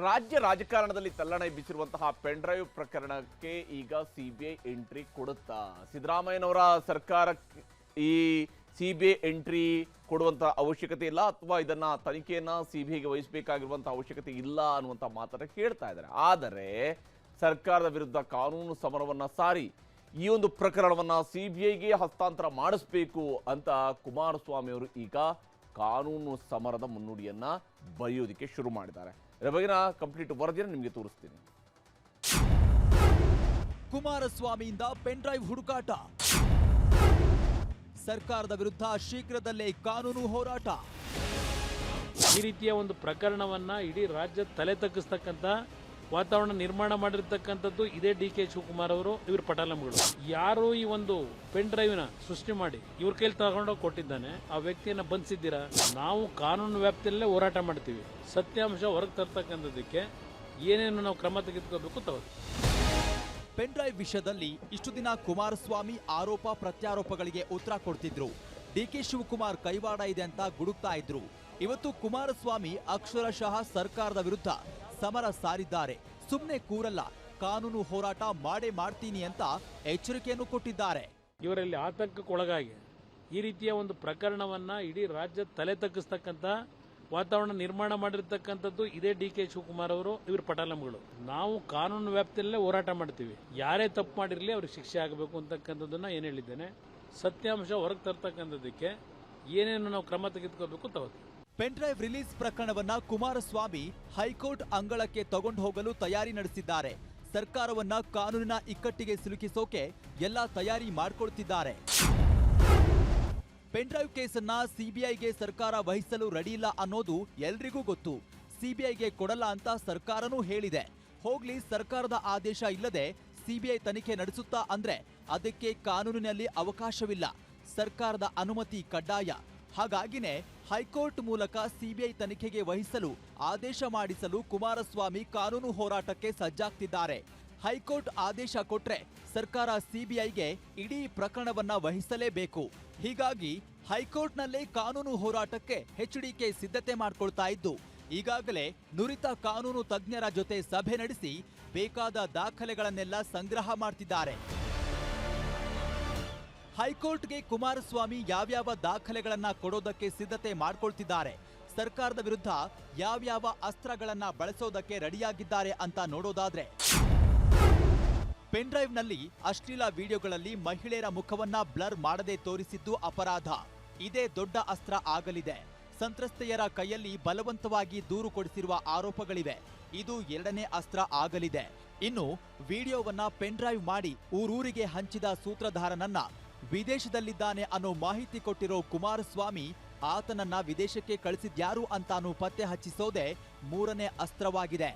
ರಾಜ್ಯ ರಾಜಕಾರಣದಲ್ಲಿ ತಲ್ಲಣ ಬಿಸಿರುವಂತಹ ಪೆನ್ಡ್ರೈವ್ ಪ್ರಕರಣಕ್ಕೆ ಈಗ ಸಿಬಿಐ ಎಂಟ್ರಿ ಕೊಡುತ್ತಾ. ಸಿದ್ದರಾಮಯ್ಯನವರ ಸರ್ಕಾರ ಈ ಸಿಬಿಐ ಎಂಟ್ರಿ ಕೊಡುವಂತಹ ಅವಶ್ಯಕತೆ ಇಲ್ಲ ಅಥವಾ ಇದನ್ನ ತನಿಖೆಯನ್ನ ಸಿಬಿಐಗೆ ವಹಿಸಬೇಕಾಗಿರುವಂತಹ ಅವಶ್ಯಕತೆ ಇಲ್ಲ ಅನ್ನುವಂಥ ಮಾತನ್ನ ಕೇಳ್ತಾ ಇದ್ದಾರೆ. ಆದರೆ ಸರ್ಕಾರದ ವಿರುದ್ಧ ಕಾನೂನು ಸಮರವನ್ನ ಸಾರಿ ಈ ಒಂದು ಪ್ರಕರಣವನ್ನ ಸಿಬಿಐಗೆ ಹಸ್ತಾಂತರ ಮಾಡಿಸಬೇಕು ಅಂತ ಕುಮಾರಸ್ವಾಮಿ ಅವರು ಈಗ ಕಾನೂನು ಸಮರದ ಮುನ್ನುಡಿಯನ್ನ ಬರೆಯೋದಕ್ಕೆ ಶುರು ಮಾಡಿದ್ದಾರೆ. ಇದರ ಬಗ್ಗೆ ಕಂಪ್ಲೀಟ್ ವರದಿಯನ್ನು ನಿಮಗೆ ತೋರಿಸ್ತೀನಿ. ಕುಮಾರಸ್ವಾಮಿಯಿಂದ ಪೆನ್ ಡ್ರೈವ್ ಹುಡುಕಾಟ. ಸರ್ಕಾರದ ವಿರುದ್ಧ ಶೀಘ್ರದಲ್ಲೇ ಕಾನೂನು ಹೋರಾಟ. ಈ ರೀತಿಯ ಒಂದು ಪ್ರಕರಣವನ್ನ ಇಡೀ ರಾಜ್ಯ ತಲೆ ತಗ್ಗಿಸ್ತಕ್ಕಂಥ ವಾತಾವರಣ ನಿರ್ಮಾಣ ಮಾಡಿರ್ತಕ್ಕಂಥದ್ದು ಇದೇ ಡಿ ಕೆ ಶಿವಕುಮಾರ್ ಅವರು, ಇವರು ಪಟಾಲಂಗಳು ಯಾರು ಈ ಒಂದು ಪೆನ್ ಡ್ರೈವ್ನ ಸೃಷ್ಟಿ ಮಾಡಿ ಇವ್ರ ಕೈಲಿ ತಗೊಂಡೋಗಿ ಕೊಟ್ಟಿದ್ದಾನೆ, ಆ ವ್ಯಕ್ತಿಯನ್ನ ಬಂಧಿಸಿದ್ದೀರಾ? ನಾವು ಕಾನೂನು ವ್ಯಾಪ್ತಿಯಲ್ಲೇ ಹೋರಾಟ ಮಾಡ್ತೀವಿ. ಸತ್ಯಾಂಶ ಹೊರಗೆ ತರ್ತಕ್ಕಂಥದ್ದಕ್ಕೆ ಏನೇನು ನಾವು ಕ್ರಮ ತೆಗೆದುಕೋಬೇಕು ತಗೋದು ಪೆನ್ ಡ್ರೈವ್ ವಿಷಯದಲ್ಲಿ ಇಷ್ಟು ದಿನ ಕುಮಾರಸ್ವಾಮಿ ಆರೋಪ ಪ್ರತ್ಯಾರೋಪಗಳಿಗೆ ಉತ್ತರ ಕೊಡ್ತಿದ್ರು. ಡಿಕೆ ಶಿವಕುಮಾರ್ ಕೈವಾಡ ಇದೆ ಅಂತ ಗುಡುಕ್ತಾ ಇದ್ರು. ಇವತ್ತು ಕುಮಾರಸ್ವಾಮಿ ಅಕ್ಷರಶಃ ಸರ್ಕಾರದ ವಿರುದ್ಧ ಸಮರ ಸಾರಿದ್ದಾರೆ. ಸುಮ್ಮನೆ ಕೂರಲ್ಲ. ಕಾನೂನು ಹೋರಾಟ ಮಾಡೇ ಮಾಡ್ತೀನಿ ಅಂತ ಎಚ್ಚರಿಕೆಯನ್ನು ಕೊಟ್ಟಿದ್ದಾರೆ. ಇವರಲ್ಲಿ ಆತಂಕಕ್ಕೊಳಗಾಗಿ ಈ ರೀತಿಯ ಒಂದು ಪ್ರಕರಣವನ್ನ ಇಡೀ ರಾಜ್ಯ ತಲೆ ತಗ್ಗಿಸ್ತಕ್ಕಂತ ವಾತಾವರಣ ನಿರ್ಮಾಣ ಮಾಡಿರ್ತಕ್ಕಂಥದ್ದು ಇದೇ ಡಿ ಕೆ ಶಿವಕುಮಾರ್ ಅವರು, ಇವರ ಪಟಾಲಂಗಳು ನಾವು ಕಾನೂನು ವ್ಯಾಪ್ತಿಯಲ್ಲೇ ಹೋರಾಟ ಮಾಡ್ತೀವಿ. ಯಾರೇ ತಪ್ಪು ಮಾಡಿರಲಿ ಅವ್ರಿಗೆ ಶಿಕ್ಷೆ ಆಗಬೇಕು ಅಂತಕ್ಕಂಥದ್ದನ್ನ ಏನು ಹೇಳಿದ್ದೇನೆ? ಸತ್ಯಾಂಶ ಹೊರಗೆ ತರ್ತಕ್ಕಂಥದ್ದಕ್ಕೆ ಏನೇನು ನಾವು ಕ್ರಮ ತೆಗೆದುಕೋಬೇಕು ತಗೋದು ಪೆನ್ ಡ್ರೈವ್ ರಿಲೀಸ್ ಪ್ರಕರಣವನ್ನ ಕುಮಾರಸ್ವಾಮಿ ಹೈಕೋರ್ಟ್ ಅಂಗಳಕ್ಕೆ ತಗೊಂಡು ಹೋಗಲು ತಯಾರಿ ನಡೆಸಿದ್ದಾರೆ. ಸರ್ಕಾರವನ್ನ ಕಾನೂನಿನ ಇಕ್ಕಟ್ಟಿಗೆ ಸಿಲುಕಿಸೋಕೆ ಎಲ್ಲ ತಯಾರಿ ಮಾಡ್ಕೊಳ್ತಿದ್ದಾರೆ. ಪೆನ್ ಡ್ರೈವ್ ಕೇಸನ್ನ ಸಿಬಿಐಗೆ ಸರ್ಕಾರ ವಹಿಸಲು ರೆಡಿ ಇಲ್ಲ ಅನ್ನೋದು ಎಲ್ರಿಗೂ ಗೊತ್ತು. ಸಿಬಿಐಗೆ ಕೊಡಲ್ಲ ಅಂತ ಸರ್ಕಾರನೂ ಹೇಳಿದೆ. ಹೋಗ್ಲಿ, ಸರ್ಕಾರದ ಆದೇಶ ಇಲ್ಲದೆ ಸಿಬಿಐ ತನಿಖೆ ನಡೆಸುತ್ತಾ ಅಂದ್ರೆ ಅದಕ್ಕೆ ಕಾನೂನಿನಲ್ಲಿ ಅವಕಾಶವಿಲ್ಲ. ಸರ್ಕಾರದ ಅನುಮತಿ ಕಡ್ಡಾಯ. ಹಾಗಾಗಿನೇ ಹೈಕೋರ್ಟ್ ಮೂಲಕ ಸಿಬಿಐ ತನಿಖೆಗೆ ವಹಿಸಲು ಆದೇಶ ಮಾಡಿಸಲು ಕುಮಾರಸ್ವಾಮಿ ಕಾನೂನು ಹೋರಾಟಕ್ಕೆ ಸಜ್ಜಾಗ್ತಿದ್ದಾರೆ. ಹೈಕೋರ್ಟ್ ಆದೇಶ ಕೊಟ್ರೆ ಸರ್ಕಾರ ಸಿಬಿಐಗೆ ಇಡೀ ಪ್ರಕರಣವನ್ನ ವಹಿಸಲೇಬೇಕು. ಹೀಗಾಗಿ ಹೈಕೋರ್ಟ್ನಲ್ಲೇ ಕಾನೂನು ಹೋರಾಟಕ್ಕೆ ಎಚ್ಡಿಕೆ ಸಿದ್ಧತೆ ಮಾಡ್ಕೊಳ್ತಾ ಇದ್ದು, ಈಗಾಗಲೇ ನುರಿತ ಕಾನೂನು ತಜ್ಞರ ಜೊತೆ ಸಭೆ ನಡೆಸಿ ಬೇಕಾದ ದಾಖಲೆಗಳನ್ನೆಲ್ಲ ಸಂಗ್ರಹ ಮಾಡ್ತಿದ್ದಾರೆ. ಹೈಕೋರ್ಟ್ಗೆ ಕುಮಾರಸ್ವಾಮಿ ಯಾವ್ಯಾವ ದಾಖಲೆಗಳನ್ನ ಕೊಡೋದಕ್ಕೆ ಸಿದ್ಧತೆ ಮಾಡ್ಕೊಳ್ತಿದ್ದಾರೆ? ಸರ್ಕಾರದ ವಿರುದ್ಧ ಯಾವ್ಯಾವ ಅಸ್ತ್ರಗಳನ್ನ ಬಳಸೋದಕ್ಕೆ ರೆಡಿಯಾಗಿದ್ದಾರೆ ಅಂತ ನೋಡೋದಾದ್ರೆ ಪೆನ್ ಡ್ರೈವ್ನಲ್ಲಿ ಅಶ್ಲೀಲ ವಿಡಿಯೋಗಳಲ್ಲಿ ಮಹಿಳೆಯರ ಮುಖವನ್ನ ಬ್ಲರ್ ಮಾಡದೆ ತೋರಿಸಿದ್ದು ಅಪರಾಧ. ಇದೇ ದೊಡ್ಡ ಅಸ್ತ್ರ ಆಗಲಿದೆ. ಸಂತ್ರಸ್ತೆಯರ ಕೈಯಲ್ಲಿ ಬಲವಂತವಾಗಿ ದೂರು ಕೊಡಿಸಿರುವ ಆರೋಪಗಳಿವೆ. ಇದು ಎರಡನೇ ಅಸ್ತ್ರ ಆಗಲಿದೆ. ಇನ್ನು ವಿಡಿಯೋವನ್ನ ಪೆನ್ ಡ್ರೈವ್ ಮಾಡಿ ಊರೂರಿಗೆ ಹಂಚಿದ ಸೂತ್ರಧಾರನನ್ನ ವಿದೇಶದಲ್ಲಿದ್ದಾನೆ ಅನ್ನೋ ಮಾಹಿತಿ ಕೊಟ್ಟಿರೋ ಕುಮಾರಸ್ವಾಮಿ, ಆತನನ್ನ ವಿದೇಶಕ್ಕೆ ಕಳಿಸಿದ್ಯಾರು ಅಂತಾನು ಪತ್ತೆ ಹಚ್ಚಿಸೋದೇ ಮೂರನೇ ಅಸ್ತ್ರವಾಗಿದೆ.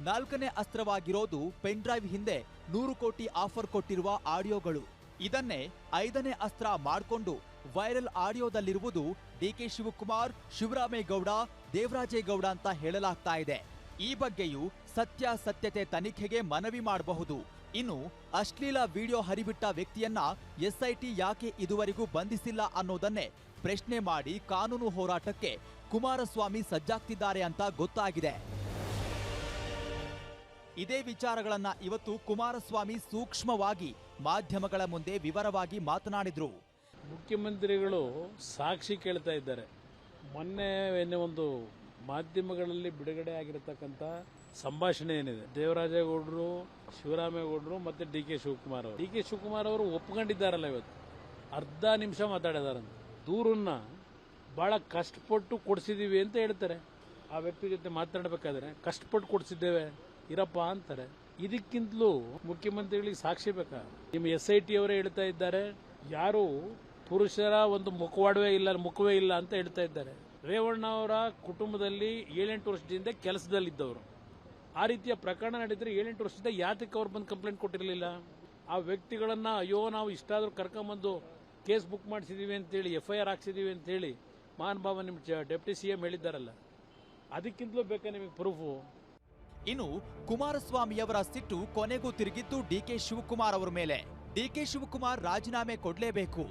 ನಾಲ್ಕನೇ ಅಸ್ತ್ರವಾಗಿರೋದು ಪೆನ್ ಡ್ರೈವ್ ಹಿಂದೆ ನೂರು ಕೋಟಿ ಆಫರ್ ಕೊಟ್ಟಿರುವ ಆಡಿಯೋಗಳು. ಇದನ್ನೇ ಐದನೇ ಅಸ್ತ್ರ ಮಾಡಿಕೊಂಡು ವೈರಲ್ ಆಡಿಯೋದಲ್ಲಿರುವುದು ಡಿಕೆ ಶಿವಕುಮಾರ್, ಶಿವರಾಮೇಗೌಡ, ದೇವರಾಜೇಗೌಡ ಅಂತ ಹೇಳಲಾಗ್ತಾ ಇದೆ. ಈ ಬಗ್ಗೆಯೂ ಸತ್ಯಾಸತ್ಯತೆ ತನಿಖೆಗೆ ಮನವಿ ಮಾಡಬಹುದು. ಇನ್ನು ಅಶ್ಲೀಲ ವಿಡಿಯೋ ಹರಿಬಿಟ್ಟ ವ್ಯಕ್ತಿಯನ್ನ ಎಸ್ಐಟಿ ಯಾಕೆ ಇದುವರೆಗೂ ಬಂಧಿಸಿಲ್ಲ ಅನ್ನೋದನ್ನೇ ಪ್ರಶ್ನೆ ಮಾಡಿ ಕಾನೂನು ಹೋರಾಟಕ್ಕೆ ಕುಮಾರಸ್ವಾಮಿ ಸಜ್ಜಾಗ್ತಿದ್ದಾರೆ ಅಂತ ಗೊತ್ತಾಗಿದೆ. ಇದೇ ವಿಚಾರಗಳನ್ನ ಇವತ್ತು ಕುಮಾರಸ್ವಾಮಿ ಸೂಕ್ಷ್ಮವಾಗಿ ಮಾಧ್ಯಮಗಳ ಮುಂದೆ ವಿವರವಾಗಿ ಮಾತನಾಡಿದ್ರು. ಮುಖ್ಯಮಂತ್ರಿಗಳು ಸಾಕ್ಷಿ ಕೇಳ್ತಾ ಇದ್ದಾರೆ. ಮೊನ್ನೆ ಒಂದು ಮಾಧ್ಯಮಗಳಲ್ಲಿ ಬಿಡುಗಡೆ ಆಗಿರತಕ್ಕಂಥ ಸಂಭಾಷಣೆ ಏನಿದೆ? ದೇವರಾಜೇಗೌಡರು, ಶಿವರಾಮೇಗೌಡರು ಮತ್ತೆ ಡಿ ಕೆ ಶಿವಕುಮಾರ್ ಅವರು. ಡಿ ಕೆ ಶಿವಕುಮಾರ್ ಅವರು ಒಪ್ಕೊಂಡಿದ್ದಾರಲ್ಲ ಇವತ್ತು. ಅರ್ಧ ನಿಮಿಷ ಮಾತಾಡಿದಾರಂತ. ದೂರನ್ನ ಬಹಳ ಕಷ್ಟಪಟ್ಟು ಕೊಡಿಸಿದೀವಿ ಅಂತ ಹೇಳ್ತಾರೆ. ಆ ವ್ಯಕ್ತಿ ಜೊತೆ ಮಾತಾಡಬೇಕಾದ್ರೆ ಕಷ್ಟಪಟ್ಟು ಕೊಡಿಸಿದ್ದೇವೆ, ಇರಪ್ಪ ಅಂತಾರೆ. ಇದಕ್ಕಿಂತಲೂ ಮುಖ್ಯಮಂತ್ರಿಗಳಿಗೆ ಸಾಕ್ಷಿ ಬೇಕಾ? ನಿಮ್ಮ ಎಸ್ ಐ ಟಿ ಅವರೇ ಹೇಳ್ತಾ ಇದ್ದಾರೆ. ಯಾರು ಪುರುಷರ ಒಂದು ಮುಖವಾಡವೇ ಇಲ್ಲ, ಮುಖವೇ ಇಲ್ಲ ಅಂತ ಹೇಳ್ತಾ ಇದ್ದಾರೆ. ರೇವಣ್ಣ ಅವರ ಕುಟುಂಬದಲ್ಲಿ ಏಳೆಂಟು ವರ್ಷದಿಂದ ಕೆಲಸದಲ್ಲಿದ್ದವರು. ಆ ರೀತಿಯ ಪ್ರಕರಣ ನಡೆದರೆ ಏಳೆಂಟು ವರ್ಷದಿಂದ ಯಾತಕ್ಕೆ ಅವ್ರು ಬಂದು ಕಂಪ್ಲೇಂಟ್ ಕೊಟ್ಟಿರಲಿಲ್ಲ? ಆ ವ್ಯಕ್ತಿಗಳನ್ನ, ಅಯ್ಯೋ, ನಾವು ಇಷ್ಟಾದರೂ ಕರ್ಕೊಂಬಂದು ಕೇಸ್ ಬುಕ್ ಮಾಡಿಸಿದ್ದೀವಿ ಅಂತೇಳಿ ಎಫ್ ಐ ಆರ್ ಹಾಕ್ಸಿದ್ದೀವಿ ಅಂತೇಳಿ ಮಹಾನ್ ಬಾಬಾ ನಿಮ್ಮ ಡೆಪ್ಟಿ ಸಿ ಎಂ ಹೇಳಿದ್ದಾರಲ್ಲ, ಅದಕ್ಕಿಂತಲೂ ಬೇಕಾ ನಿಮಗೆ ಪ್ರೂಫು? ಇನ್ನು ಕುಮಾರಸ್ವಾಮಿಯವರ ಸಿಟ್ಟು ಕೊನೆಗೂ ತಿರುಗಿದ್ದು ಡಿಕೆ ಶಿವಕುಮಾರ್ ಅವರ ಮೇಲೆ. ಡಿಕೆ ಶಿವಕುಮಾರ್ ರಾಜೀನಾಮೆ ಕೊಡಲೇಬೇಕು.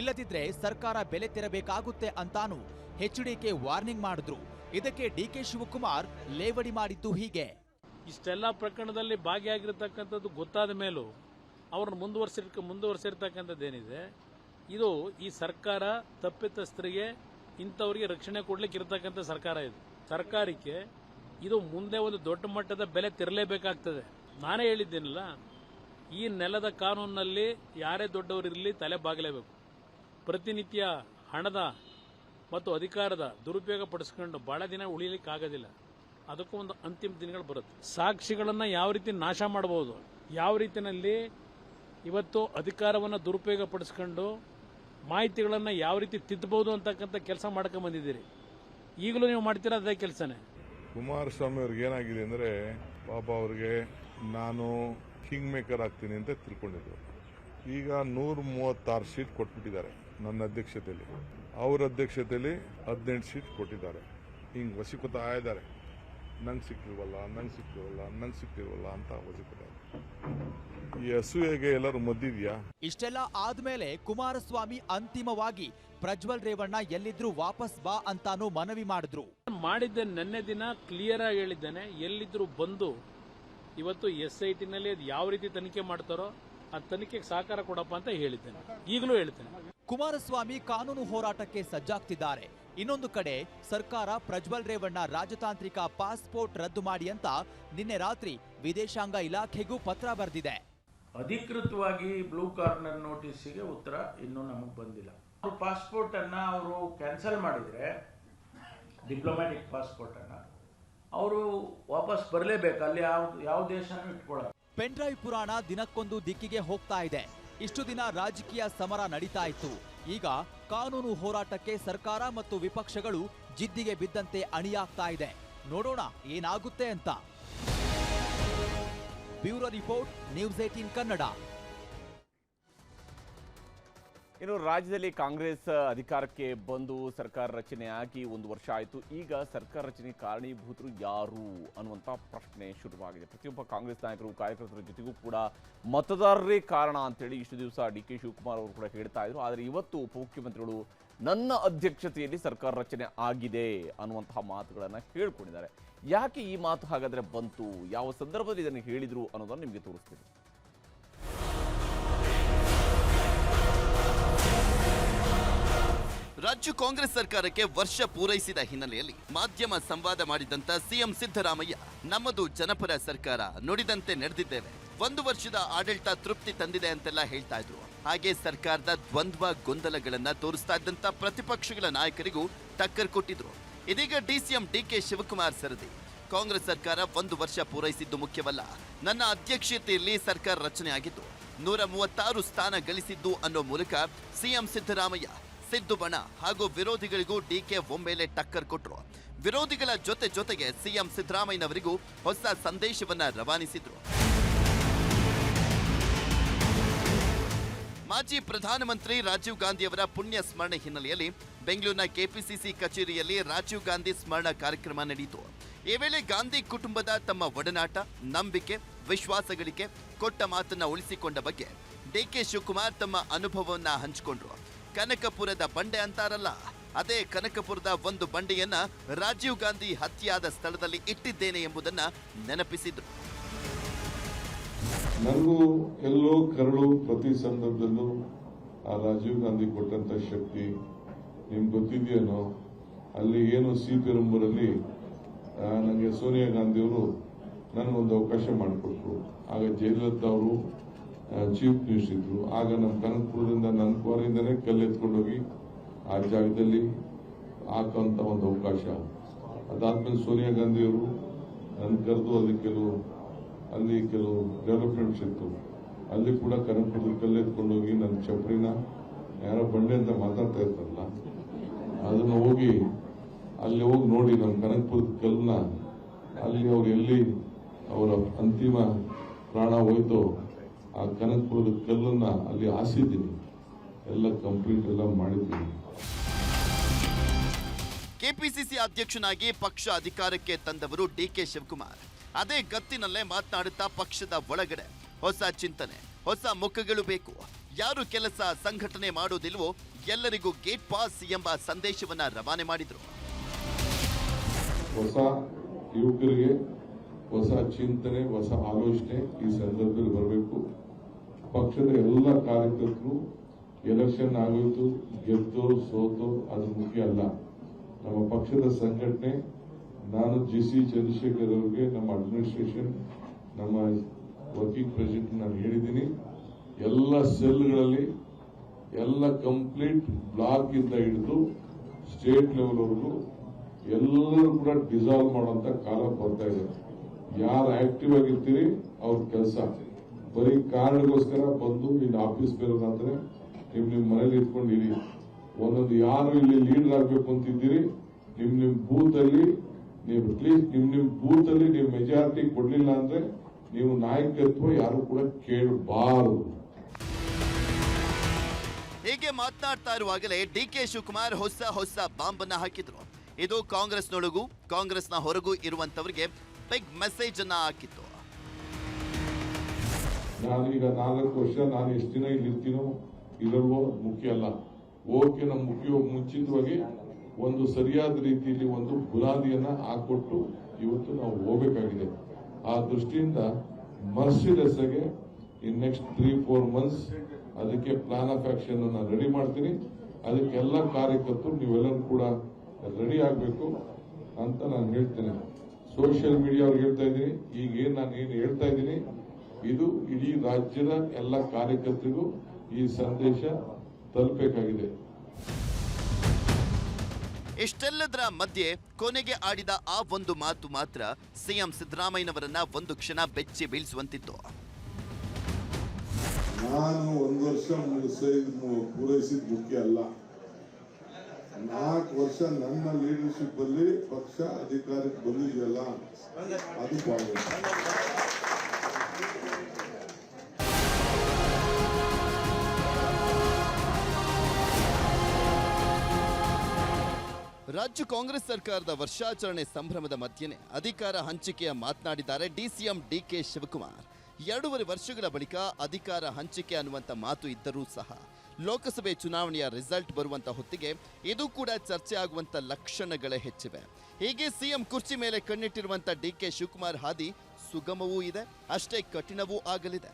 ಇಲ್ಲದಿದ್ರೆ ಸರ್ಕಾರ ಬೆಲೆ ತೆರಬೇಕಾಗುತ್ತೆ ಅಂತಾನು ಹೆಚ್ಡಿಕೆ ವಾರ್ನಿಂಗ್ ಮಾಡಿದ್ರು. ಇದಕ್ಕೆ ಡಿಕೆ ಶಿವಕುಮಾರ್ ಲೇವಡಿ ಮಾಡಿದ್ದು ಹೀಗೆ. ಇಷ್ಟೆಲ್ಲ ಪ್ರಕರಣದಲ್ಲಿ ಭಾಗಿಯಾಗಿರ್ತಕ್ಕಂಥದ್ದು ಗೊತ್ತಾದ ಮೇಲೂ ಅವ್ರನ್ನ ಮುಂದುವರ್ಸಿರ್ಕ, ಮುಂದುವರ್ಸಿರ್ತಕ್ಕಂಥದ್ದೇನಿದೆ, ಇದು ಈ ಸರ್ಕಾರ ತಪ್ಪಿತಸ್ಥರಿಗೆ ಇಂಥವರಿಗೆ ರಕ್ಷಣೆ ಕೊಡ್ಲಿಕ್ಕೆ ಇರತಕ್ಕಂಥ ಸರ್ಕಾರ ಇದು. ಸರ್ಕಾರಕ್ಕೆ ಇದು ಮುಂದೆ ಒಂದು ದೊಡ್ಡ ಮಟ್ಟದ ಬೆಲೆ ತೆರಲೇಬೇಕಾಗ್ತದೆ. ನಾನೇ ಹೇಳಿದ್ದೀನಲ್ಲ, ಈ ನೆಲದ ಕಾನೂನಿನಲ್ಲಿ ಯಾರೇ ದೊಡ್ಡವರಿರಲಿ ತಲೆ ಬಾಗಲೇಬೇಕು. ಪ್ರತಿನಿತ್ಯ ಹಣದ ಮತ್ತು ಅಧಿಕಾರದ ದುರುಪಯೋಗ ಪಡಿಸ್ಕೊಂಡು ಬಹಳ ದಿನ ಉಳಿಲಿಕ್ಕೆ ಆಗೋದಿಲ್ಲ ಅದಕ್ಕೂ ಒಂದು ಅಂತಿಮ ದಿನಗಳು ಬರುತ್ತೆ. ಸಾಕ್ಷಿಗಳನ್ನು ಯಾವ ರೀತಿ ನಾಶ ಮಾಡಬಹುದು? ಯಾವ ರೀತಿಯಲ್ಲಿ ಇವತ್ತು ಅಧಿಕಾರವನ್ನು ದುರುಪಯೋಗ ಪಡಿಸ್ಕೊಂಡು ಮಾಹಿತಿಗಳನ್ನು ಯಾವ ರೀತಿ ತಿದ್ದಬಹುದು ಅಂತಕ್ಕಂಥ ಕೆಲಸ ಮಾಡ್ಕೊಂಡು ಬಂದಿದ್ದೀರಿ. ಈಗಲೂ ನೀವು ಮಾಡ್ತೀರಾ ಅದೇ ಕೆಲಸನೇ? ಕುಮಾರಸ್ವಾಮಿ ಅವ್ರಿಗೆ ಏನಾಗಿದೆ ಅಂದ್ರೆ, ಪಾಪ ಅವ್ರಿಗೆ ನಾನು ಕಿಂಗ್ ಮೇಕರ್ ಆಗ್ತೀನಿ ಅಂತ ತಿಳ್ಕೊಂಡಿದ್ರು. ಈಗ ನೂರ ಮೂವತ್ತಾರು ಸೀಟ್ ಕೊಟ್ಬಿಟ್ಟಿದ್ದಾರೆ ನನ್ನ ಅಧ್ಯಕ್ಷತೆಯಲ್ಲಿ. ಅವ್ರ ಅಧ್ಯಕ್ಷತೆಯಲ್ಲಿ ಹದಿನೆಂಟು ಸೀಟ್ ಕೊಟ್ಟಿದ್ದಾರೆ. ಹಿಂಗೆ ವಶೀಕೃತ ಇದ್ದಾರೆ ನಂಗೆ ಸಿಕ್ಕಿಲ್ವಲ್ಲ ನಂಗೆ ಸಿಕ್ಕಿಲ್ವಲ್ಲ ನಂಗೆ ಸಿಕ್ಕಿಲ್ವಲ್ಲ ಅಂತ ವಶೀಕೃತ ಈ ಅಸೂಯೆಗೆ ಎಲ್ಲರೂ ಮದ್ದಿದ್ಯಾ? ಇಷ್ಟೆಲ್ಲ ಆದ್ಮೇಲೆ ಕುಮಾರಸ್ವಾಮಿ ಅಂತಿಮವಾಗಿ ಪ್ರಜ್ವಲ್ ರೇವಣ್ಣ ಎಲ್ಲಿದ್ರು ವಾಪಸ್ ಬಾ ಅಂತಾನು ಮನವಿ ಮಾಡಿದ್ರು. ಮಾಡಿದ್ದೆ ನೆನ್ನೆ ದಿನ ಕ್ಲಿಯರ್ ಆಗಿ ಹೇಳಿದ್ದೇನೆ ಎಲ್ಲಿದ್ರು ಬಂದು ಇವತ್ತು ಎಸ್ ಐ ಟಿನಲ್ಲಿ ಅದು ಯಾವ ರೀತಿ ತನಿಖೆ ಮಾಡ್ತಾರೋ ಆ ತನಿಖೆಗೆ ಸಹಕಾರ ಕೊಡಪ್ಪ ಅಂತ ಹೇಳಿದ್ದೇನೆ. ಈಗಲೂ ಹೇಳ್ತೇನೆ. ಕುಮಾರಸ್ವಾಮಿ ಕಾನೂನು ಹೋರಾಟಕ್ಕೆ ಸಜ್ಜಾಗ್ತಿದ್ದಾರೆ. ಇನ್ನೊಂದು ಕಡೆ ಸರ್ಕಾರ ಪ್ರಜ್ವಲ್ ರೇವಣ್ಣ ರಾಜತಾಂತ್ರಿಕ ಪಾಸ್ಪೋರ್ಟ್ ರದ್ದು ಮಾಡಿ ಅಂತ ನಿನ್ನೆ ರಾತ್ರಿ ವಿದೇಶಾಂಗ ಇಲಾಖೆಗೂ ಪತ್ರ ಬರೆದಿದೆ. ಅಧಿಕೃತವಾಗಿ ಬ್ಲೂ ಕಾರ್ನರ್ ನೋಟಿಸ್ಗೆ ಉತ್ತರ ಇನ್ನೂ ನಮಗೆ ಬಂದಿಲ್ಲ. ಅವ್ರ ಪಾಸ್ಪೋರ್ಟ್ ಅನ್ನ ಅವರು ಕ್ಯಾನ್ಸಲ್ ಮಾಡಿದ್ರೆ ಡಿಪ್ಲೊಮ್ಯಾಟಿಕ್ ಪಾಸ್ಪೋರ್ಟ್ ಅನ್ನ ಅವರು ವಾಪಸ್ ಬರಲೇಬೇಕು ಅಲ್ಲಿ ಯಾವ ಯಾವ ದೇಶನೂ ಇಟ್ಕೊಳ್ಳ ಪೆನ್ಡ್ರೈವ್ ಪುರಾಣ ದಿನಕ್ಕೊಂದು ದಿಕ್ಕಿಗೆ ಹೋಗ್ತಾ ಇದೆ. ಇಷ್ಟು ದಿನ ರಾಜಕೀಯ ಸಮರ ನಡೀತಾ ಇತ್ತು. ಈಗ ಕಾನೂನು ಹೋರಾಟಕ್ಕೆ ಸರ್ಕಾರ ಮತ್ತು ವಿಪಕ್ಷಗಳು ಜಿದ್ದಿಗೆ ಬಿದ್ದಂತೆ ಅಣಿಯಾಗ್ತಾ ಇದೆ. ನೋಡೋಣ ಏನಾಗುತ್ತೆ ಅಂತ. Bureau report, news eighteen Kannada. ಇನ್ನು ರಾಜ್ಯದಲ್ಲಿ ಕಾಂಗ್ರೆಸ್ ಅಧಿಕಾರಕ್ಕೆ ಬಂದು ಸರ್ಕಾರ ರಚನೆ ಆಗಿ ಒಂದು ವರ್ಷ ಆಯಿತು. ಈಗ ಸರ್ಕಾರ ರಚನೆ ಕಾರಣೀಭೂತರು ಯಾರು ಅನ್ನುವಂಥ ಪ್ರಶ್ನೆ ಶುರುವಾಗಿದೆ. ಪ್ರತಿಯೊಬ್ಬ ಕಾಂಗ್ರೆಸ್ ನಾಯಕರು, ಕಾರ್ಯಕರ್ತರ ಜೊತೆಗೂ ಕೂಡ ಮತದಾರರೇ ಕಾರಣ ಅಂತೇಳಿ ಇಷ್ಟು ದಿವಸ ಡಿ ಕೆ ಶಿವಕುಮಾರ್ ಅವರು ಕೂಡ ಹೇಳ್ತಾ ಇದ್ರು. ಆದರೆ ಇವತ್ತು ಉಪಮುಖ್ಯಮಂತ್ರಿಗಳು ನನ್ನ ಅಧ್ಯಕ್ಷತೆಯಲ್ಲಿ ಸರ್ಕಾರ ರಚನೆ ಆಗಿದೆ ಅನ್ನುವಂತಹ ಮಾತುಗಳನ್ನು ಹೇಳ್ಕೊಂಡಿದ್ದಾರೆ ಯಾಕೆ ಈ ಮಾತು ಹಾಗಾದರೆ ಬಂತು? ಯಾವ ಸಂದರ್ಭದಲ್ಲಿ ಇದನ್ನು ಹೇಳಿದರು ಅನ್ನೋದನ್ನು ನಿಮಗೆ ತೋರಿಸ್ತೀನಿ. ರಾಜ್ಯ ಕಾಂಗ್ರೆಸ್ ಸರ್ಕಾರಕ್ಕೆ ವರ್ಷ ಪೂರೈಸಿದ ಹಿನ್ನೆಲೆಯಲ್ಲಿ ಮಾಧ್ಯಮ ಸಂವಾದ ಮಾಡಿದಂತ ಸಿಎಂ ಸಿದ್ದರಾಮಯ್ಯ, ನಮ್ಮದು ಜನಪರ ಸರ್ಕಾರ ನುಡಿದಂತೆ ನಡೆದಿದ್ದೇವೆ. ಒಂದು ವರ್ಷದ ಆಡಳಿತ ತೃಪ್ತಿ ತಂದಿದೆ ಅಂತೆಲ್ಲ ಹೇಳ್ತಾ ಇದ್ರು. ಹಾಗೆ ಸರ್ಕಾರದ ದ್ವಂದ್ವ ಗೊಂದಲಗಳನ್ನ ತೋರಿಸ್ತಾ ಇದ್ದಂತ ಪ್ರತಿಪಕ್ಷಗಳ ನಾಯಕರಿಗೂ ಟಕ್ಕರ್ ಕೊಟ್ಟಿದ್ರು. ಇದೀಗ ಡಿಸಿಎಂ ಡಿಕೆ ಶಿವಕುಮಾರ್ ಸರದಿ. ಕಾಂಗ್ರೆಸ್ ಸರ್ಕಾರ ಒಂದು ವರ್ಷ ಪೂರೈಸಿದ್ದು ಮುಖ್ಯವಲ್ಲ. ನನ್ನ ಅಧ್ಯಕ್ಷತೆಯಲ್ಲಿ ಸರ್ಕಾರ ರಚನೆ ಆಗಿದ್ದು ನೂರ ಮೂವತ್ತಾರು ಸ್ಥಾನ ಗಳಿಸಿದ್ದು ಅನ್ನೋ ಮೂಲಕ ಸಿಎಂ ಸಿದ್ದರಾಮಯ್ಯ ಸಿದ್ದು ಬಣ ಹಾಗೂ ವಿರೋಧಿಗಳಿಗೂ ಡಿಕೆ ಒಮ್ಮೆಲೆ ಟಕ್ಕರ್ ಕೊಟ್ಟರು ವಿರೋಧಿಗಳ ಜೊತೆ ಜೊತೆಗೆ ಸಿಎಂ ಸಿದ್ದರಾಮಯ್ಯನವರಿಗೂ ಹೊಸ ಸಂದೇಶವನ್ನ ರವಾನಿಸಿದ್ರು. ಮಾಜಿ ಪ್ರಧಾನಮಂತ್ರಿ ರಾಜೀವ್ ಗಾಂಧಿ ಅವರ ಪುಣ್ಯ ಸ್ಮರಣೆ ಹಿನ್ನೆಲೆಯಲ್ಲಿ ಬೆಂಗಳೂರಿನ ಕೆಪಿಸಿಸಿ ಕಚೇರಿಯಲ್ಲಿ ರಾಜೀವ್ ಗಾಂಧಿ ಸ್ಮರಣ ಕಾರ್ಯಕ್ರಮ ನಡೆಯಿತು. ಈ ವೇಳೆ ಗಾಂಧಿ ಕುಟುಂಬದ ತಮ್ಮ ಒಡನಾಟ, ನಂಬಿಕೆ ವಿಶ್ವಾಸಗಳಿಗೆ ಕೊಟ್ಟ ಮಾತನ್ನ ಉಳಿಸಿಕೊಂಡ ಬಗ್ಗೆ ಡಿಕೆ ಶಿವಕುಮಾರ್ ತಮ್ಮ ಅನುಭವವನ್ನ ಹಂಚಿಕೊಂಡ್ರು. ಕನಕಪುರದ ಬಂಡೆ ಅಂತಾರಲ್ಲ, ಅದೇ ಕನಕಪುರದ ಒಂದು ಬಂಡೆಯನ್ನ ರಾಜೀವ್ ಗಾಂಧಿ ಹತ್ಯೆಯಾದ ಸ್ಥಳದಲ್ಲಿ ಇಟ್ಟಿದ್ದೇನೆ ಎಂಬುದನ್ನ ನೆನಪಿಸಿದ್ರು. ನನಗೂ ಎಲ್ಲೋ ಕರಳು ಪ್ರತಿ ಸಂದರ್ಭದಲ್ಲೂ ಆ ರಾಜೀವ್ ಗಾಂಧಿ ಕೊಟ್ಟಂತ ಶಕ್ತಿ ನಿಮ್ಗೆ ಗೊತ್ತಿದೆಯೇನೋ? ಅಲ್ಲಿ ಏನು ಸಿ ಪೆರಂಬೂರಲ್ಲಿ ನನಗೆ ಸೋನಿಯಾ ಗಾಂಧಿಯವರು ನನಗೊಂದು ಅವಕಾಶ ಮಾಡಿಕೊಟ್ರು. ಆಗ ಜಯಲಲಿತಾ ಅವರು ಚೀಫ್ ಮಿನಿಸ್ಟರ್ ಇದ್ರು ಆಗ ನಮ್ಮ ಕನಕಪುರದಿಂದ ನನ್ನ ಕೋರಿಂದನೇ ಕಲ್ಲೆತ್ಕೊಂಡೋಗಿ ಆ ಜಾಗದಲ್ಲಿ ಹಾಕುವಂತ ಒಂದು ಅವಕಾಶ. ಅದಾದ್ಮೇಲೆ ಸೋನಿಯಾ ಗಾಂಧಿಯವರು ನನ್ನ ಕರೆದು ಅಲ್ಲಿ ಕೆಲವು ಅಲ್ಲಿ ಕೆಲವು ಡೆವಲಪ್ಮೆಂಟ್ಸ್ ಇತ್ತು. ಅಲ್ಲಿ ಕೂಡ ಕನಕಪುರದ ಕಲ್ಲೆತ್ಕೊಂಡೋಗಿ ನನ್ನ ಚಪ್ರಿನ ಯಾರೋ ಬಂಡೆ ಅಂತ ಮಾತಾಡ್ತಾ ಇರ್ತಾರಲ್ಲ, ಅದನ್ನ ಹೋಗಿ ಅಲ್ಲಿ ಹೋಗಿ ನೋಡಿ ನಮ್ಮ ಕನಕಪುರದ ಕಲ್ಲನ್ನ. ಅಲ್ಲಿ ಅವ್ರು ಎಲ್ಲಿ ಅವರ ಅಂತಿಮ ಪ್ರಾಣ ಹೋಯ್ತೋ ಆ ಕನಕಪುರದ ಕಲ್ಲನ್ನು ಅಲ್ಲಿ ಹಾಸಿದ್ದೀನಿ. ಎಲ್ಲ ಕಂಪ್ಲೀಟ್ ಎಲ್ಲ ಮಾಡಿದ್ದೀನಿ. ಕೆಪಿಸಿಸಿ ಅಧ್ಯಕ್ಷನಾಗಿ ಪಕ್ಷ ಅಧಿಕಾರಕ್ಕೆ ತಂದವರು ಡಿಕೆ ಶಿವಕುಮಾರ್. ಅದೇ ಗತ್ತಿನಲ್ಲೇ ಮಾತನಾಡುತ್ತಾ ಪಕ್ಷದ ಒಳಗಡೆ. ಹೊಸ ಚಿಂತನೆ ಹೊಸ ಮುಖಗಳು ಬೇಕು. ಯಾರು ಕೆಲಸ ಸಂಘಟನೆ ಮಾಡೋದಿಲ್ವೋ ಎಲ್ಲರಿಗೂ ಗೇಟ್ ಪಾಸ್ ಎಂಬ ಸಂದೇಶವನ್ನ ರವಾನೆ ಮಾಡಿದ್ರು. ಹೊಸ ಯುವಕರಿಗೆ ಹೊಸ ಚಿಂತನೆ ಹೊಸ ಆಲೋಚನೆ ಈ ಸಂದರ್ಭದಲ್ಲಿ ಬರಬೇಕು. ಪಕ್ಷದ ಎಲ್ಲ ಕಾರ್ಯಕರ್ತರು ಎಲೆಕ್ಷನ್ ಆಗೋಯ್ತು ಗೆದ್ದು ಸೋತೋ ಅದು ಮುಖ್ಯ ಅಲ್ಲ. ನಮ್ಮ ಪಕ್ಷದ ಸಂಘಟನೆ, ನಾನು ಜಿ ಸಿ ಚಂದ್ರಶೇಖರ್ ಅವರಿಗೆ, ನಮ್ಮ ಅಡ್ಮಿನಿಸ್ಟ್ರೇಷನ್ ನಮ್ಮ ವರ್ಕಿಂಗ್ ಪ್ರೆಸಿಡೆಂಟ್ ನಾನು ಹೇಳಿದ್ದೀನಿ. ಎಲ್ಲ ಸೆಲ್ಗಳಲ್ಲಿ ಎಲ್ಲ ಕಂಪ್ಲೀಟ್ ಬ್ಲಾಕ್ ಇಂದ ಹಿಡಿದು ಸ್ಟೇಟ್ ಲೆವೆಲ್ ವರೆಗೂ ಎಲ್ಲರೂ ಕೂಡ ಡಿಸಾಲ್ವ್ ಮಾಡುವಂತ ಕಾಲ ಬರ್ತಾ ಇದೆ. ಯಾರು ಆಕ್ಟಿವ್ ಆಗಿರ್ತೀರಿ, ಅವ್ರ ಕೆಲಸ. ಬರೀ ಕಾರಣಗೋಸ್ಕರ ಬಂದು ನಿಮ್ಮ ಆಫೀಸ್ ಬೇರೆ ನಿಮ್ ನಿಮ್ ಮನೇಲಿ ಇಟ್ಕೊಂಡಿರಿ. ಒಂದೊಂದು ಯಾರು ಇಲ್ಲಿ ಲೀಡರ್ ಆಗ್ಬೇಕು ಅಂತಿದ್ದೀರಿ, ನಿಮ್ ನಿಮ್ ಬೂತ್ ಅಲ್ಲಿ ನೀವು ಅಟ್ಲೀಸ್ಟ್ ನಿಮ್ ನಿಮ್ ಬೂತ್ ಅಲ್ಲಿ ನೀವು ಮೆಜಾರಿಟಿ ಕೊಡ್ಲಿಲ್ಲ ಅಂದ್ರೆ ನೀವು ನಾಯಕತ್ವ ಯಾರು ಕೂಡ ಕೇಳಬಾರದು. ಹೀಗೆ ಮಾತನಾಡ್ತಾ ಇರುವಾಗಲೇ ಡಿ ಕೆ ಶಿವಕುಮಾರ್ ಹೊಸ ಹೊಸ ಬಾಂಬ್ ಹಾಕಿದ್ರು. ಇದು ಕಾಂಗ್ರೆಸ್ನೊಳಗೂ ಕಾಂಗ್ರೆಸ್ನ ಹೊರಗೂ ಇರುವಂತವರಿಗೆ ಬಿಗ್ ಮೆಸೇಜ್ ಅನ್ನ ಹಾಕಿತ್ತು. ನಾನೀಗ ನಾಲ್ಕು ವರ್ಷ ನಾನು ಎಷ್ಟು ದಿನ ಇಲ್ಲಿ ಇರ್ತೀನೋ ಮುಖ್ಯ ಅಲ್ಲ. ಓಕೆ ನಮ್ಮ ಮುಖ್ಯ ಮುಂಚಿತವಾಗಿ ಒಂದು ಸರಿಯಾದ ರೀತಿಯಲ್ಲಿ ಒಂದು ಬುನಾದಿಯನ್ನ ಹಾಕೊಟ್ಟು ಇವತ್ತು ನಾವು ಹೋಗಬೇಕಾಗಿದೆ. ಆ ದೃಷ್ಟಿಯಿಂದ ಮರ್ಸಿಲೆಸ್ ಆಗಿ in next three, four months ಅದಕ್ಕೆ ಪ್ಲಾನ್ ಆಫ್ ಆಕ್ಷನ್ ನಾನು ರೆಡಿ ಮಾಡ್ತೀನಿ. ಅದಕ್ಕೆಲ್ಲ ಕಾರ್ಯಕರ್ತರು ನೀವೆಲ್ಲರೂ ಕೂಡ ರೆಡಿ ಆಗಬೇಕು ಅಂತ ನಾನು ಹೇಳ್ತೇನೆ. ಸೋಷಿಯಲ್ ಮೀಡಿಯಾ ಅವ್ರಿಗೆ ಹೇಳ್ತಾ ಇದ್ದೀನಿ. ಈಗ ಏನ್ ನಾನು ಏನು ಹೇಳ್ತಾ ಇದ್ದೀನಿ ಇದು ಇಡೀ ರಾಜ್ಯದ ಎಲ್ಲ ಕಾರ್ಯಕರ್ತರಿಗೂ ಈ ಸಂದೇಶ ತಲುಪಬೇಕಾಗಿದೆ. ಇಷ್ಟೆಲ್ಲದರ ಮಧ್ಯೆ ಕೊನೆಗೆ ಆಡಿದ ಆ ಒಂದು ಮಾತು ಮಾತ್ರ ಸಿಎಂ ಸಿದ್ದರಾಮಯ್ಯನವರನ್ನ ಒಂದು ಕ್ಷಣ ಬೆಚ್ಚಿ ಬೀಳಿಸುವಂತಿತ್ತು. ನಾನು ಒಂದು ವರ್ಷ ಪೂರೈಸಿದ ಮುಖ್ಯ ಅಲ್ಲ. ನಾಲ್ಕು ವರ್ಷ ನನ್ನ ಲೀಡರ್ಶಿಪ್ ಅಲ್ಲಿ ಪಕ್ಷ ಅಧಿಕಾರಕ್ಕೆ ಬಂದಿದೆಯಲ್ಲ? ಅದು ರಾಜ್ಯ ಕಾಂಗ್ರೆಸ್ ಸರ್ಕಾರದ ವರ್ಷಾಚರಣೆ ಸಂಭ್ರಮದ ಮಧ್ಯೆನೇ ಅಧಿಕಾರ ಹಂಚಿಕೆಯ ಮಾತನಾಡಿದ್ದಾರೆ ಡಿಸಿಎಂ ಡಿಕೆ ಶಿವಕುಮಾರ್. ಎರಡೂವರೆ ವರ್ಷಗಳ ಬಳಿಕ ಅಧಿಕಾರ ಹಂಚಿಕೆ ಅನ್ನುವಂಥ ಮಾತು ಇದ್ದರೂ ಸಹ ಲೋಕಸಭೆ ಚುನಾವಣೆಯ ರಿಸಲ್ಟ್ ಬರುವಂತ ಹೊತ್ತಿಗೆ ಇದು ಕೂಡ ಚರ್ಚೆ ಆಗುವಂತ ಲಕ್ಷಣಗಳೇ ಹೆಚ್ಚಿವೆ. ಹೀಗೆ ಸಿಎಂ ಕುರ್ಚಿ ಮೇಲೆ ಕಣ್ಣಿಟ್ಟಿರುವಂತ ಡಿಕೆ ಶಿವಕುಮಾರ್ ಹಾದಿ ಸುಗಮವೂ ಇದೆ, ಅಷ್ಟೇ ಕಠಿಣವೂ ಆಗಲಿದೆ.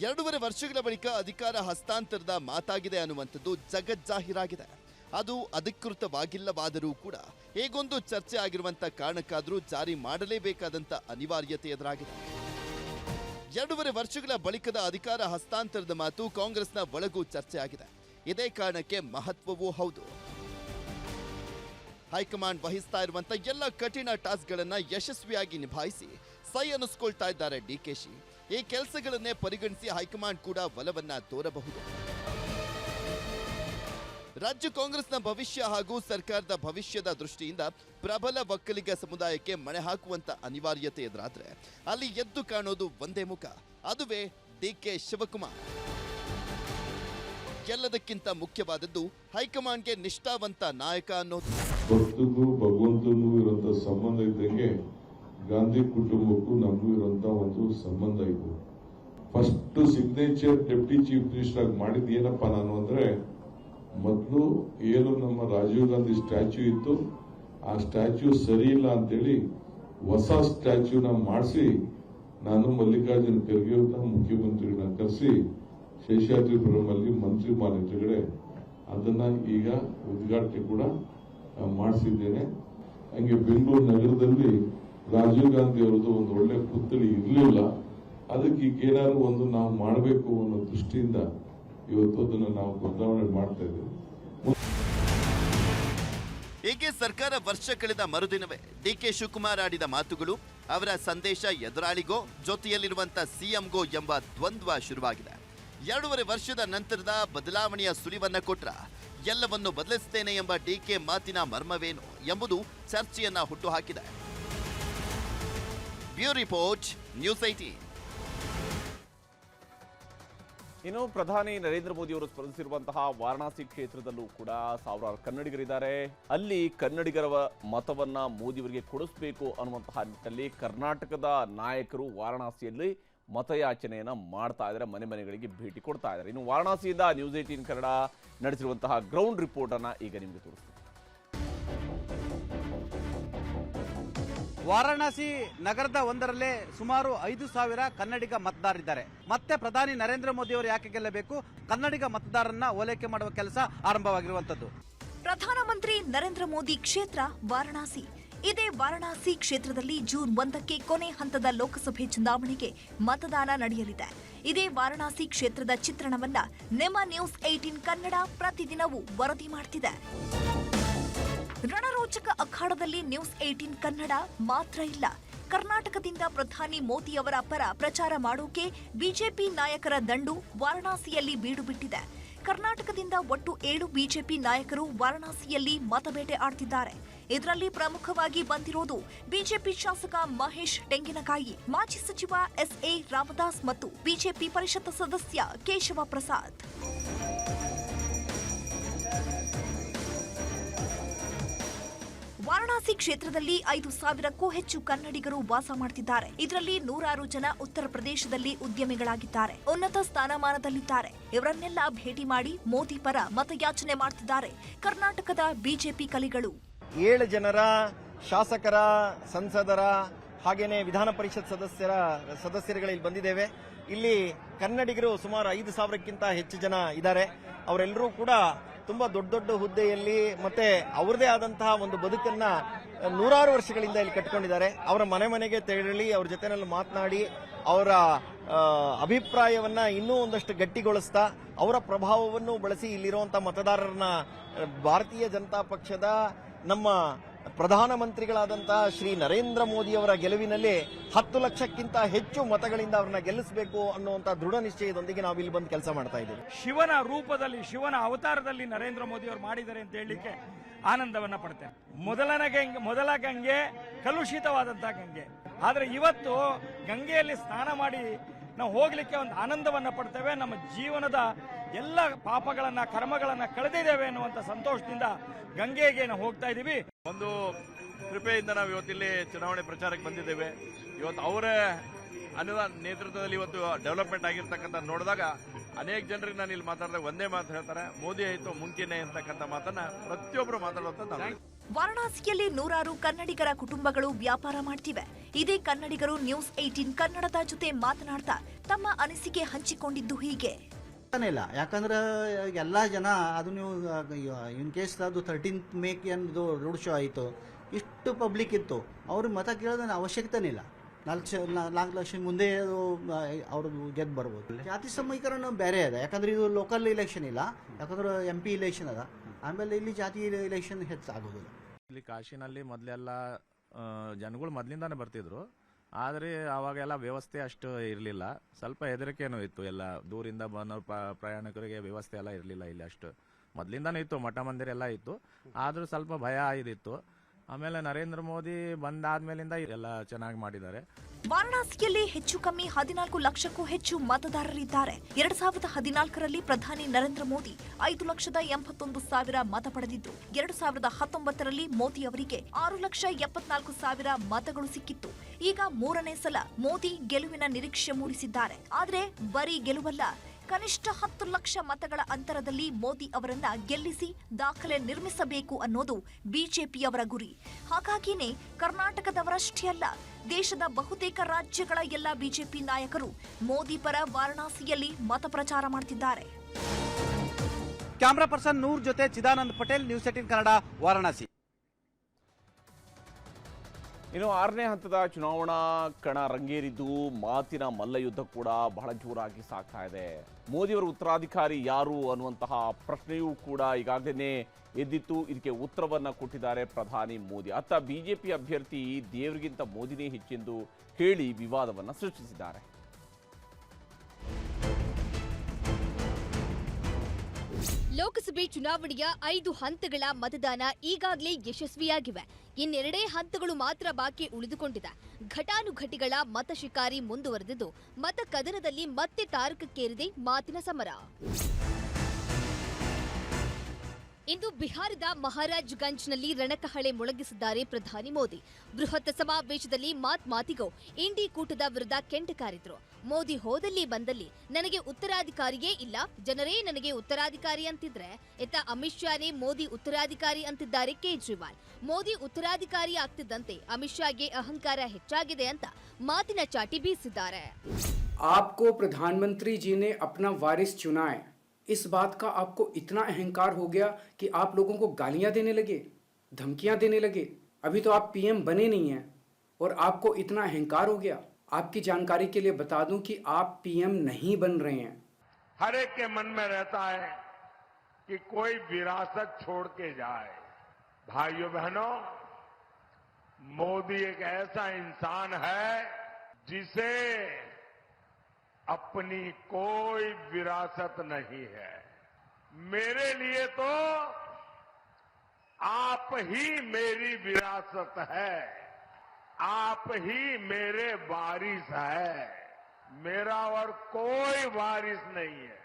ಎರಡೂವರೆ ವರ್ಷಗಳ ಬಳಿಕ ಅಧಿಕಾರ ಹಸ್ತಾಂತರದ ಮಾತಾಗಿದೆ ಅನ್ನುವಂಥದ್ದು ಜಗಜ್ಜಾಹೀರಾಗಿದೆ ಅದು ಅಧಿಕೃತವಾಗಿಲ್ಲವಾದರೂ ಕೂಡ ಹೇಗೊಂದು ಚರ್ಚೆ ಆಗಿರುವಂತ ಕಾರಣಕ್ಕಾದರೂ ಜಾರಿ ಮಾಡಲೇಬೇಕಾದಂತ ಅನಿವಾರ್ಯತೆ ಎದುರಾಗಿದೆ. ಎರಡೂವರೆ ವರ್ಷಗಳ ಬಳಿಕದ ಅಧಿಕಾರ ಹಸ್ತಾಂತರದ ಮಾತು ಕಾಂಗ್ರೆಸ್ನ ಒಳಗೂ ಚರ್ಚೆ ಆಗಿದೆ. ಇದೇ ಕಾರಣಕ್ಕೆ ಮಹತ್ವವೂ ಹೌದು. ಹೈಕಮಾಂಡ್ ವಹಿಸ್ತಾ ಇರುವಂತ ಎಲ್ಲ ಕಠಿಣ ಟಾಸ್ಕ್ಗಳನ್ನ ಯಶಸ್ವಿಯಾಗಿ ನಿಭಾಯಿಸಿ ಸೈ ಅನ್ನಿಸ್ಕೊಳ್ತಾ ಇದ್ದಾರೆ ಡಿಕೆಶಿ ಈ ಕೆಲಸಗಳನ್ನೇ ಪರಿಗಣಿಸಿ ಹೈಕಮಾಂಡ್ ಕೂಡ ಒಲವನ್ನ ತೋರಬಹುದು. ರಾಜ್ಯ ಕಾಂಗ್ರೆಸ್ನ ಭವಿಷ್ಯ ಹಾಗೂ ಸರ್ಕಾರದ ಭವಿಷ್ಯದ ದೃಷ್ಟಿಯಿಂದ ಪ್ರಬಲ ಒಕ್ಕಲಿಗ ಸಮುದಾಯಕ್ಕೆ ಮಣೆ ಹಾಕುವಂತ ಅನಿವಾರ್ಯತೆ ಎದುರಾದ್ರೆ ಅಲ್ಲಿ ಎದ್ದು ಕಾಣೋದು ಒಂದೇ ಮುಖ. ಅದುವೇ ಡಿಕೆ ಶಿವಕುಮಾರ್. ಎಲ್ಲದಕ್ಕಿಂತ ಮುಖ್ಯವಾದದ್ದು ಹೈಕಮಾಂಡ್ಗೆ ನಿಷ್ಠಾವಂತ ನಾಯಕ ಅನ್ನೋದು. ಭಗವಂತನೂ ಭಗವಂತನಿಗೂ ಇರುವಂತ ಸಂಬಂಧ ಇದ್ದಂಗೆ ಗಾಂಧಿ ಕುಟುಂಬಕ್ಕೂ ನಮಗೂ ಇರುವಂತ ಒಂದು ಸಂಬಂಧ ಇದು. First signature deputy chief minister ಆಗಿ ಏನಪ್ಪ ನಾನು ಅಂದ್ರೆ, ಮೊದಲು ಏನು ನಮ್ಮ ರಾಜೀವ್ ಗಾಂಧಿ ಸ್ಟ್ಯಾಚ್ಯೂ ಇತ್ತು, ಆ ಸ್ಟ್ಯಾಚ್ಯೂ ಸರಿ ಇಲ್ಲ ಅಂತೇಳಿ ಹೊಸ ಸ್ಟ್ಯಾಚ್ಯೂನ ಮಾಡಿಸಿ, ನಾನು ಮಲ್ಲಿಕಾರ್ಜುನ ಖರ್ಗೆ ಅವ್ರನ್ನ ಮುಖ್ಯಮಂತ್ರಿಗಳನ್ನ ಕರೆಸಿ, ಶೇಷಾದ್ರಿಪುರಮಲ್ಲಿ ಮಂತ್ರಿ ಮಾನ ಎದುರುಗಡೆ ಅದನ್ನ ಈಗ ಉದ್ಘಾಟನೆ ಕೂಡ ಮಾಡಿಸಿದ್ದೇನೆ. ಹಂಗೆ ಬೆಂಗಳೂರು ನಗರದಲ್ಲಿ ರಾಜೀವ್ ಗಾಂಧಿ ಅವರದ್ದು ಒಂದು ಒಳ್ಳೆ ಪುತ್ಥಳಿ ಇರಲಿಲ್ಲ ಅದಕ್ಕೆ ಈಗ ಏನಾದ್ರು ಒಂದು ನಾವು ಮಾಡಬೇಕು ಅನ್ನೋ ದೃಷ್ಟಿಯಿಂದ ಇವತ್ತು ಅದನ್ನು ನಾವು ಬದಲಾವಣೆ ಮಾಡ್ತಾ ಇದ್ದೇವೆ. ಸರ್ಕಾರ ವರ್ಷ ಕಳೆದ ಮರುದಿನವೇ ಡಿಕೆ ಶಿವಕುಮಾರ್ ಆಡಿದ ಮಾತುಗಳು, ಅವರ ಸಂದೇಶ ಎದುರಾಳಿಗೋ, ಜೊತೆಯಲ್ಲಿರುವಂತ ಸಿಎಂಗೋ ಎಂಬ ದ್ವಂದ್ವ ಶುರುವಾಗಿದೆ. ಎರಡೂವರೆ ವರ್ಷದ ನಂತರದ ಬದಲಾವಣೆಯ ಸುಳಿವನ್ನ ಕೊಟ್ರ ಎಲ್ಲವನ್ನು ಬದಲಿಸುತ್ತೇನೆ ಎಂಬ ಡಿಕೆ ಮಾತಿನ ಮರ್ಮವೇನು ಎಂಬುದು ಚರ್ಚೆಯನ್ನ ಹುಟ್ಟುಹಾಕಿದೆ ಬ್ಯೂರೋ ರಿಪೋರ್ಟ್ ನ್ಯೂಸ್ ಐಟೀನ್ ಇನ್ನು ಪ್ರಧಾನಿ ನರೇಂದ್ರ ಮೋದಿ ಅವರು ಸ್ಪರ್ಧಿಸಿರುವಂತಹ ವಾರಣಾಸಿ ಕ್ಷೇತ್ರದಲ್ಲೂ ಕೂಡ ಸಾವಿರಾರು ಕನ್ನಡಿಗರಿದ್ದಾರೆ. ಅಲ್ಲಿ ಕನ್ನಡಿಗರ ಮತವನ್ನ ಮೋದಿಯವರಿಗೆ ಕೊಡಿಸಬೇಕು ಅನ್ನುವಂತಹ ನಿಟ್ಟಿನಲ್ಲಿ ಕರ್ನಾಟಕದ ನಾಯಕರು ವಾರಣಾಸಿಯಲ್ಲಿ ಮತಯಾಚನೆಯನ್ನ ಮಾಡ್ತಾ ಇದ್ದಾರೆ, ಮನೆ ಮನೆಗಳಿಗೆ ಭೇಟಿ ಕೊಡ್ತಾ ಇದ್ದಾರೆ. ಇನ್ನು ವಾರಣಾಸಿಯಿಂದ ನ್ಯೂಸ್ ಏಟೀನ್ ಕನ್ನಡ ನಡೆಸಿರುವಂತಹ ಗ್ರೌಂಡ್ ರಿಪೋರ್ಟ್ ಅನ್ನ ಈಗ ನಿಮಗೆ ತೋರಿಸ್ತೀನಿ. ವಾರಾಣಸಿ ನಗರದ ಒಂದರಲ್ಲೇ ಸುಮಾರು ಐದು ಸಾವಿರ ಕನ್ನಡಿಗ ಮತದಾರರಿದ್ದಾರೆ. ಮತ್ತೆ ಪ್ರಧಾನಿ ನರೇಂದ್ರ ಮೋದಿ ಅವರು ಯಾಕೆ ಗೆಲ್ಲಬೇಕು? ಕನ್ನಡಿಗ ಮತದಾರರನ್ನ ಓಲೈಕೆ ಮಾಡುವ ಕೆಲಸ ಆರಂಭವಾಗಿರುವಂತದ್ದು ಪ್ರಧಾನಮಂತ್ರಿ ನರೇಂದ್ರ ಮೋದಿ ಕ್ಷೇತ್ರ ವಾರಣಾಸಿ. ಇದೇ ವಾರಣಾಸಿ ಕ್ಷೇತ್ರದಲ್ಲಿ ಜೂನ್ ಒಂದಕ್ಕೆ ಕೊನೆ ಹಂತದ ಲೋಕಸಭೆ ಚುನಾವಣೆಗೆ ಮತದಾನ ನಡೆಯಲಿದೆ. ಇದೇ ವಾರಣಾಸಿ ಕ್ಷೇತ್ರದ ಚಿತ್ರಣವನ್ನ ನಿಮ್ಮ ನ್ಯೂಸ್ ಏಟೀನ್ ಕನ್ನಡ ಪ್ರತಿದಿನವೂ ವರದಿ ಮಾಡ್ತಿದೆ. ರಣರೋಚಕ ಅಖಾಡದಲ್ಲಿ ನ್ಯೂಸ್ ಏಟೀನ್ ಕನ್ನಡ ಮಾತ್ರ ಇಲ್ಲ. ಕರ್ನಾಟಕದಿಂದ ಪ್ರಧಾನಿ ಮೋದಿ ಅವರ ಪರ ಪ್ರಚಾರ ಮಾಡೋಕೆ ಬಿಜೆಪಿ ನಾಯಕರ ದಂಡು ವಾರಣಾಸಿಯಲ್ಲಿ ಬೀಡುಬಿಟ್ಟಿದೆ ಕರ್ನಾಟಕದಿಂದ ಒಟ್ಟು ಏಳು ಬಿಜೆಪಿ ನಾಯಕರು ವಾರಣಾಸಿಯಲ್ಲಿ ಮತಬೇಟೆ ಆಡ್ತಿದ್ದಾರೆ. ಇದರಲ್ಲಿ ಪ್ರಮುಖವಾಗಿ ಬಂದಿರೋದು ಬಿಜೆಪಿ ಶಾಸಕ ಮಹೇಶ್ ಟೆಂಗಿನಕಾಯಿ ಮಾಜಿ ಸಚಿವ ಎಸ್ಎ ರಾಮದಾಸ್ ಮತ್ತು ಬಿಜೆಪಿ ಪರಿಷತ್ ಸದಸ್ಯ ಕೇಶವ ಪ್ರಸಾದ್. ವಾರಣಾಸಿ ಕ್ಷೇತ್ರದಲ್ಲಿ ಐದು ಸಾವಿರಕ್ಕೂ ಹೆಚ್ಚು ಕನ್ನಡಿಗರು ವಾಸ ಮಾಡ್ತಿದ್ದಾರೆ. ಇದರಲ್ಲಿ ನೂರಾರು ಜನ ಉತ್ತರ ಪ್ರದೇಶದಲ್ಲಿ ಉದ್ಯಮಿಗಳಾಗಿದ್ದಾರೆ. ಉನ್ನತ ಸ್ಥಾನಮಾನದಲ್ಲಿದ್ದಾರೆ. ಇವರನ್ನೆಲ್ಲ ಭೇಟಿ ಮಾಡಿ ಮೋದಿ ಪರ ಮತಯಾಚನೆ ಮಾಡ್ತಿದ್ದಾರೆ ಕರ್ನಾಟಕದ ಬಿಜೆಪಿ ಕಲಿಗಳು. ಏಳು ಜನರ ಶಾಸಕರ, ಸಂಸದರ ಹಾಗೆಯೇ ವಿಧಾನ ಪರಿಷತ್ ಸದಸ್ಯರ, ಸದಸ್ಯರುಗಳು ಇಲ್ಲಿ ಬಂದಿದ್ದೇವೆ. ಇಲ್ಲಿ ಕನ್ನಡಿಗರು ಸುಮಾರು ಐದು ಸಾವಿರಕ್ಕಿಂತ ಹೆಚ್ಚು ಜನ ಇದ್ದಾರೆ. ಅವರೆಲ್ಲರೂ ಕೂಡ ತುಂಬಾ ದೊಡ್ಡ ದೊಡ್ಡ ಹುದ್ದೆಯಲ್ಲಿ ಮತ್ತೆ ಅವರದೇ ಆದಂತಹ ಒಂದು ಬದುಕನ್ನ ನೂರಾರು ವರ್ಷಗಳಿಂದ ಇಲ್ಲಿ ಕಟ್ಕೊಂಡಿದ್ದಾರೆ. ಅವರ ಮನೆ ಮನೆಗೆ ತೆರಳಿ, ಅವ್ರ ಜೊತೆನಲ್ಲಿ ಮಾತನಾಡಿ, ಅವರ ಅಭಿಪ್ರಾಯವನ್ನ ಇನ್ನೂ ಒಂದಷ್ಟು ಗಟ್ಟಿಗೊಳಿಸ್ತಾ, ಅವರ ಪ್ರಭಾವವನ್ನು ಬಳಸಿ ಇಲ್ಲಿರುವಂತಹ ಮತದಾರರನ್ನ ಭಾರತೀಯ ಜನತಾ ಪಕ್ಷದ ನಮ್ಮ ಪ್ರಧಾನಮಂತ್ರಿಗಳಾದಂತಹ ಶ್ರೀ ನರೇಂದ್ರ ಮೋದಿ ಅವರ ಗೆಲುವಿನಲ್ಲಿ ಹತ್ತು ಲಕ್ಷಕ್ಕಿಂತ ಹೆಚ್ಚು ಮತಗಳಿಂದ ಅವ್ರನ್ನ ಗೆಲ್ಲಿಸಬೇಕು ಅನ್ನುವಂತ ದೃಢ ನಿಶ್ಚಯದೊಂದಿಗೆ ನಾವು ಇಲ್ಲಿ ಬಂದು ಕೆಲಸ ಮಾಡ್ತಾ ಇದ್ದೀವಿ. ಶಿವನ ರೂಪದಲ್ಲಿ, ಶಿವನ ಅವತಾರದಲ್ಲಿ ನರೇಂದ್ರ ಮೋದಿ ಅವರು ಮಾಡಿದ್ದಾರೆ ಅಂತ ಹೇಳಲಿಕ್ಕೆ ಆನಂದವನ್ನ ಪಡ್ತೇನೆ. ಮೊದಲನ ಗಂಗೆ, ಮೊದಲ ಗಂಗೆ ಕಲುಷಿತವಾದಂತಹ ಗಂಗೆ. ಆದ್ರೆ ಇವತ್ತು ಗಂಗೆಯಲ್ಲಿ ಸ್ನಾನ ಮಾಡಿ ನಾವು ಹೋಗ್ಲಿಕ್ಕೆ ಒಂದು ಆನಂದವನ್ನ ಪಡ್ತೇವೆ. ನಮ್ಮ ಜೀವನದ ಎಲ್ಲ ಪಾಪಗಳನ್ನ, ಕರ್ಮಗಳನ್ನ ಕಳೆದಿದ್ದೇವೆ ಅನ್ನುವಂತ ಸಂತೋಷದಿಂದ ಗಂಗೆಗೆ ನಾವು ಹೋಗ್ತಾ ಇದೀವಿ ಒಂದು ಕೃಪೆಯಿಂದ ನಾವು ಇವತ್ತಿಲ್ಲಿ ಚುನಾವಣೆ ಪ್ರಚಾರಕ್ಕೆ ಬಂದಿದ್ದೇವೆ. ಇವತ್ತು ಅವರೇ ಅನುದಾನ ನೇತೃತ್ವದಲ್ಲಿ ಇವತ್ತು ಡೆವಲಪ್ಮೆಂಟ್ ಆಗಿರ್ತಕ್ಕಂಥ ನೋಡಿದಾಗ ಅನೇಕ ಜನರಿಗೆ ನಾನು ಇಲ್ಲಿ ಮಾತಾಡಿದಾಗ ಒಂದೇ ಮಾತು ಹೇಳ್ತಾರೆ, ಮೋದಿ ಆಯಿತು, ಮುಂಚೆನೆ ಅಂತಕ್ಕಂಥ ಮಾತನ್ನ ಪ್ರತಿಯೊಬ್ಬರು ಮಾತಾಡುವಂತ ವಾರಣಾಸಿಯಲ್ಲಿ ನೂರಾರು ಕನ್ನಡಿಗರ ಕುಟುಂಬಗಳು ವ್ಯಾಪಾರ ಮಾಡ್ತಿವೆ. ಇದೇ ಕನ್ನಡಿಗರು ನ್ಯೂಸ್ ಏಟೀನ್ ಕನ್ನಡದ ಜೊತೆ ಮಾತನಾಡ್ತಾ ತಮ್ಮ ಅನಿಸಿಕೆ ಹಂಚಿಕೊಂಡಿದ್ದು ಹೀಗೆ. ಇಲ್ಲ. ಯಾಕಂದ್ರೆ ಎಲ್ಲ ಜನ ಅದು ನೀವು ಇನ್ ಕೇಸ್ ಅದು ಥರ್ಟೀನ್ತ್ ಮೇಕ್ ಏನು ರೋಡ್ ಶೋ ಆಯಿತು, ಇಷ್ಟು ಪಬ್ಲಿಕ್ ಇತ್ತು, ಅವ್ರಿಗೆ ಮತ ಕೇಳೋದನ್ನ ಅವಶ್ಯಕತೆನೇ ಇಲ್ಲ. ನಾಲ್ಕು ಶ ನಾಲ್ಕು ಲಕ್ಷ ಮುಂದೆ ಅದು ಗೆದ್ದು ಬರ್ಬೋದು. ಜಾತಿ ಸಮೀಕರಣ ಬೇರೆ ಅದ ಯಾಕಂದ್ರೆ ಇದು ಲೋಕಲ್ ಇಲೆಕ್ಷನ್ ಇಲ್ಲ. ಯಾಕಂದ್ರೆ ಎಂ ಪಿ ಇಲೆಕ್ಷನ್ ಅದ. ಆಮೇಲೆ ಇಲ್ಲಿ ಜಾತಿ ಇಲೆಕ್ಷನ್ ಹೆಚ್ಚಾಗೋದಿಲ್ಲ. ಇಲ್ಲಿ ಕಾಶಿನಲ್ಲಿ ಮೊದಲೆಲ್ಲ ಜನಗಳು ಮೊದಲಿಂದಾನೇ ಬರ್ತಿದ್ರು. ಆದರೆ ಅವಾಗೆಲ್ಲ ವ್ಯವಸ್ಥೆ ಅಷ್ಟು ಇರಲಿಲ್ಲ. ಸ್ವಲ್ಪ ಹೆದರಿಕೆನೂ ಇತ್ತು. ಎಲ್ಲ ದೂರಿಂದ ಬಂದ ಪ್ರಯಾಣಿಕರಿಗೆ ವ್ಯವಸ್ಥೆ ಎಲ್ಲ ಇರಲಿಲ್ಲ ಇಲ್ಲಿ ಅಷ್ಟು. ಮೊದಲಿಂದನೂ ಇತ್ತು ಮಠ ಮಂದಿರ ಎಲ್ಲ ಇತ್ತು. ಆದರೂ ಸ್ವಲ್ಪ ಭಯ ಇದಿತ್ತು. ಆಮೇಲೆ ನರೇಂದ್ರ ಮೋದಿ ಬಂದಾದ್ಮೇಲಿಂದ ಎಲ್ಲ ಚೆನ್ನಾಗಿ ಮಾಡಿದ್ದಾರೆ. ವಾರಣಾಸಿಯಲ್ಲಿ ಹೆಚ್ಚು ಕಮ್ಮಿ ಹದಿನಾಲ್ಕು ಲಕ್ಷಕ್ಕೂ ಹೆಚ್ಚು ಮತದಾರರಿದ್ದಾರೆ. ಎರಡ್ ಸಾವಿರದ ಹದಿನಾಲ್ಕರಲ್ಲಿ ಪ್ರಧಾನಿ ನರೇಂದ್ರ ಮೋದಿ ಐದು ಲಕ್ಷದ ಎಂಬತ್ತೊಂದು ಸಾವಿರ ಮತ ಪಡೆದಿದ್ದು, ಎರಡು ಸಾವಿರದ ಹತ್ತೊಂಬತ್ತರಲ್ಲಿ ಮೋದಿ ಅವರಿಗೆ ಆರು ಲಕ್ಷ ಎಪ್ಪತ್ನಾಲ್ಕು ಸಾವಿರ ಮತಗಳು ಸಿಕ್ಕಿತ್ತು. ಈಗ ಮೂರನೇ ಸಲ ಮೋದಿ ಗೆಲುವಿನ ನಿರೀಕ್ಷೆ ಮೂಡಿಸಿದ್ದಾರೆ. ಆದರೆ ಬರೀ ಗೆಲುವಲ್ಲ ಕನಿಷ್ಠ ಹತ್ತು ಲಕ್ಷ ಮತಗಳ ಅಂತರದಲ್ಲಿ ಮೋದಿ ಅವರನ್ನ ಗೆಲ್ಲಿಸಿ ದಾಖಲೆ ನಿರ್ಮಿಸಬೇಕು ಅನ್ನೋದು ಬಿಜೆಪಿಯವರ ಗುರಿ. ಹಾಗಾಗಿನೇ ಕರ್ನಾಟಕದವರಷ್ಟೇ ಅಲ್ಲ, ದೇಶದ ಬಹುತೇಕ ರಾಜ್ಯಗಳ ಎಲ್ಲ ಬಿಜೆಪಿ ನಾಯಕರು ಮೋದಿ ಪರ ವಾರಣಾಸಿಯಲ್ಲಿ ಮತ ಪ್ರಚಾರ ಮಾಡ್ತಿದ್ದಾರೆ. ಕ್ಯಾಮ್ರಾ ಪರ್ಸನ್ ನೂರ್ ಜೊತೆ ಚಿದಾನಂದ್ ಪಟೇಲ್, ನ್ಯೂಸ್ ಏಟಿನ್ ಕನ್ನಡ, ವಾರಣಾಸಿ. ಇನ್ನು ಆರನೇ ಹಂತದ ಚುನಾವಣಾ ಕಣ ರಂಗೇರಿದ್ದು ಮಾತಿನ ಮಲ್ಲಯುದ್ಧ ಕೂಡ ಬಹಳ ಜೋರಾಗಿ ಸಾಗ್ತಾ ಇದೆ. ಮೋದಿಯವರ ಉತ್ತರಾಧಿಕಾರಿ ಯಾರು ಅನ್ನುವಂತಹ ಪ್ರಶ್ನೆಯೂ ಕೂಡ ಈಗಾಗಲೇ ಎದ್ದಿತ್ತು. ಇದಕ್ಕೆ ಉತ್ತರವನ್ನು ಕೊಟ್ಟಿದ್ದಾರೆ ಪ್ರಧಾನಿ ಮೋದಿ. ಅತ್ತ ಬಿಜೆಪಿ ಅಭ್ಯರ್ಥಿ ದೇವರಿಗಿಂತ ಮೋದಿನೇ ಹೆಚ್ಚೆಂದು ಹೇಳಿ ವಿವಾದವನ್ನ ಸೃಷ್ಟಿಸಿದ್ದಾರೆ. ಲೋಕಸಭೆ ಚುನಾವಣೆಯ ಐದು ಹಂತಗಳ ಮತದಾನ ಈಗಾಗಲೇ ಯಶಸ್ವಿಯಾಗಿವೆ. ಇನ್ನೆರಡೇ ಹಂತಗಳು ಮಾತ್ರ ಬಾಕಿ ಉಳಿದುಕೊಂಡಿದೆ. ಘಟಾನುಘಟಿಗಳ ಮತ ಶಿಕಾರಿ ಮುಂದುವರೆದಿದ್ದು, ಮತ ಕದನದಲ್ಲಿ ಮತ್ತೆ ತಾರಕಕ್ಕೇರಿದೆ ಮಾತಿನ ಸಮರ. ಇಂದು ಬಿಹಾರದ ಮಹಾರಾಜ್ಗಂಜ್ನಲ್ಲಿ ರಣಕಹಳೆ ಮೊಳಗಿಸಿದ್ದಾರೆ ಪ್ರಧಾನಿ ಮೋದಿ ಬೃಹತ್ ಸಮಾವೇಶದಲ್ಲಿ ಮಾತ್ ಮಾತಿಗೂ ಇಂಡಿ ಕೂಟದ ವಿರುದ್ಧ ಕೆಂಡ ಕಾರಿದ್ರು ಮೋದಿ ಹೋದಲ್ಲಿ ಬಂದಲ್ಲಿ ನನಗೆ ಉತ್ತರಾಧಿಕಾರಿಯೇ ಇಲ್ಲ ಜನರೇ ನನಗೆ ಉತ್ತರಾಧಿಕಾರಿ ಅಂತಿದ್ರೆ ಇತ್ತ ಅಮಿತ್ ಶಾನೇ ಮೋದಿ ಉತ್ತರಾಧಿಕಾರಿ ಅಂತಿದ್ದಾರೆ ಕೇಜ್ರಿವಾಲ್ ಮೋದಿ ಉತ್ತರಾಧಿಕಾರಿ ಆಗ್ತಿದ್ದಂತೆ ಅಮಿತ್ ಶಾಗೆ ಅಹಂಕಾರ ಹೆಚ್ಚಾಗಿದೆ ಅಂತ ಮಾತಿನ ಚಾಟಿ ಬೀಸಿದ್ದಾರೆ आपको प्रधानमंत्री जी ने अपना वारिस चुना है इस बात का आपको इतना अहंकार हो गया कि आप लोगों को गालियाँ देने लगे, धमकियाँ देने लगे। अभी तो आप पीएम बने नहीं हैं और आपको इतना अहंकार हो गया। आपकी जानकारी के लिए बता दूँ कि आप पीएम नहीं बन रहे हैं। हर एक के मन में रहता है कि कोई विरासत छोड़ के जाए। भाइयों बहनों, मोदी एक ऐसा इंसान है जिसे अपनी कोई विरासत नहीं है मेरे लिए तो आप ही मेरी विरासत है आप ही मेरे वारिस है मेरा और कोई वारिस नहीं है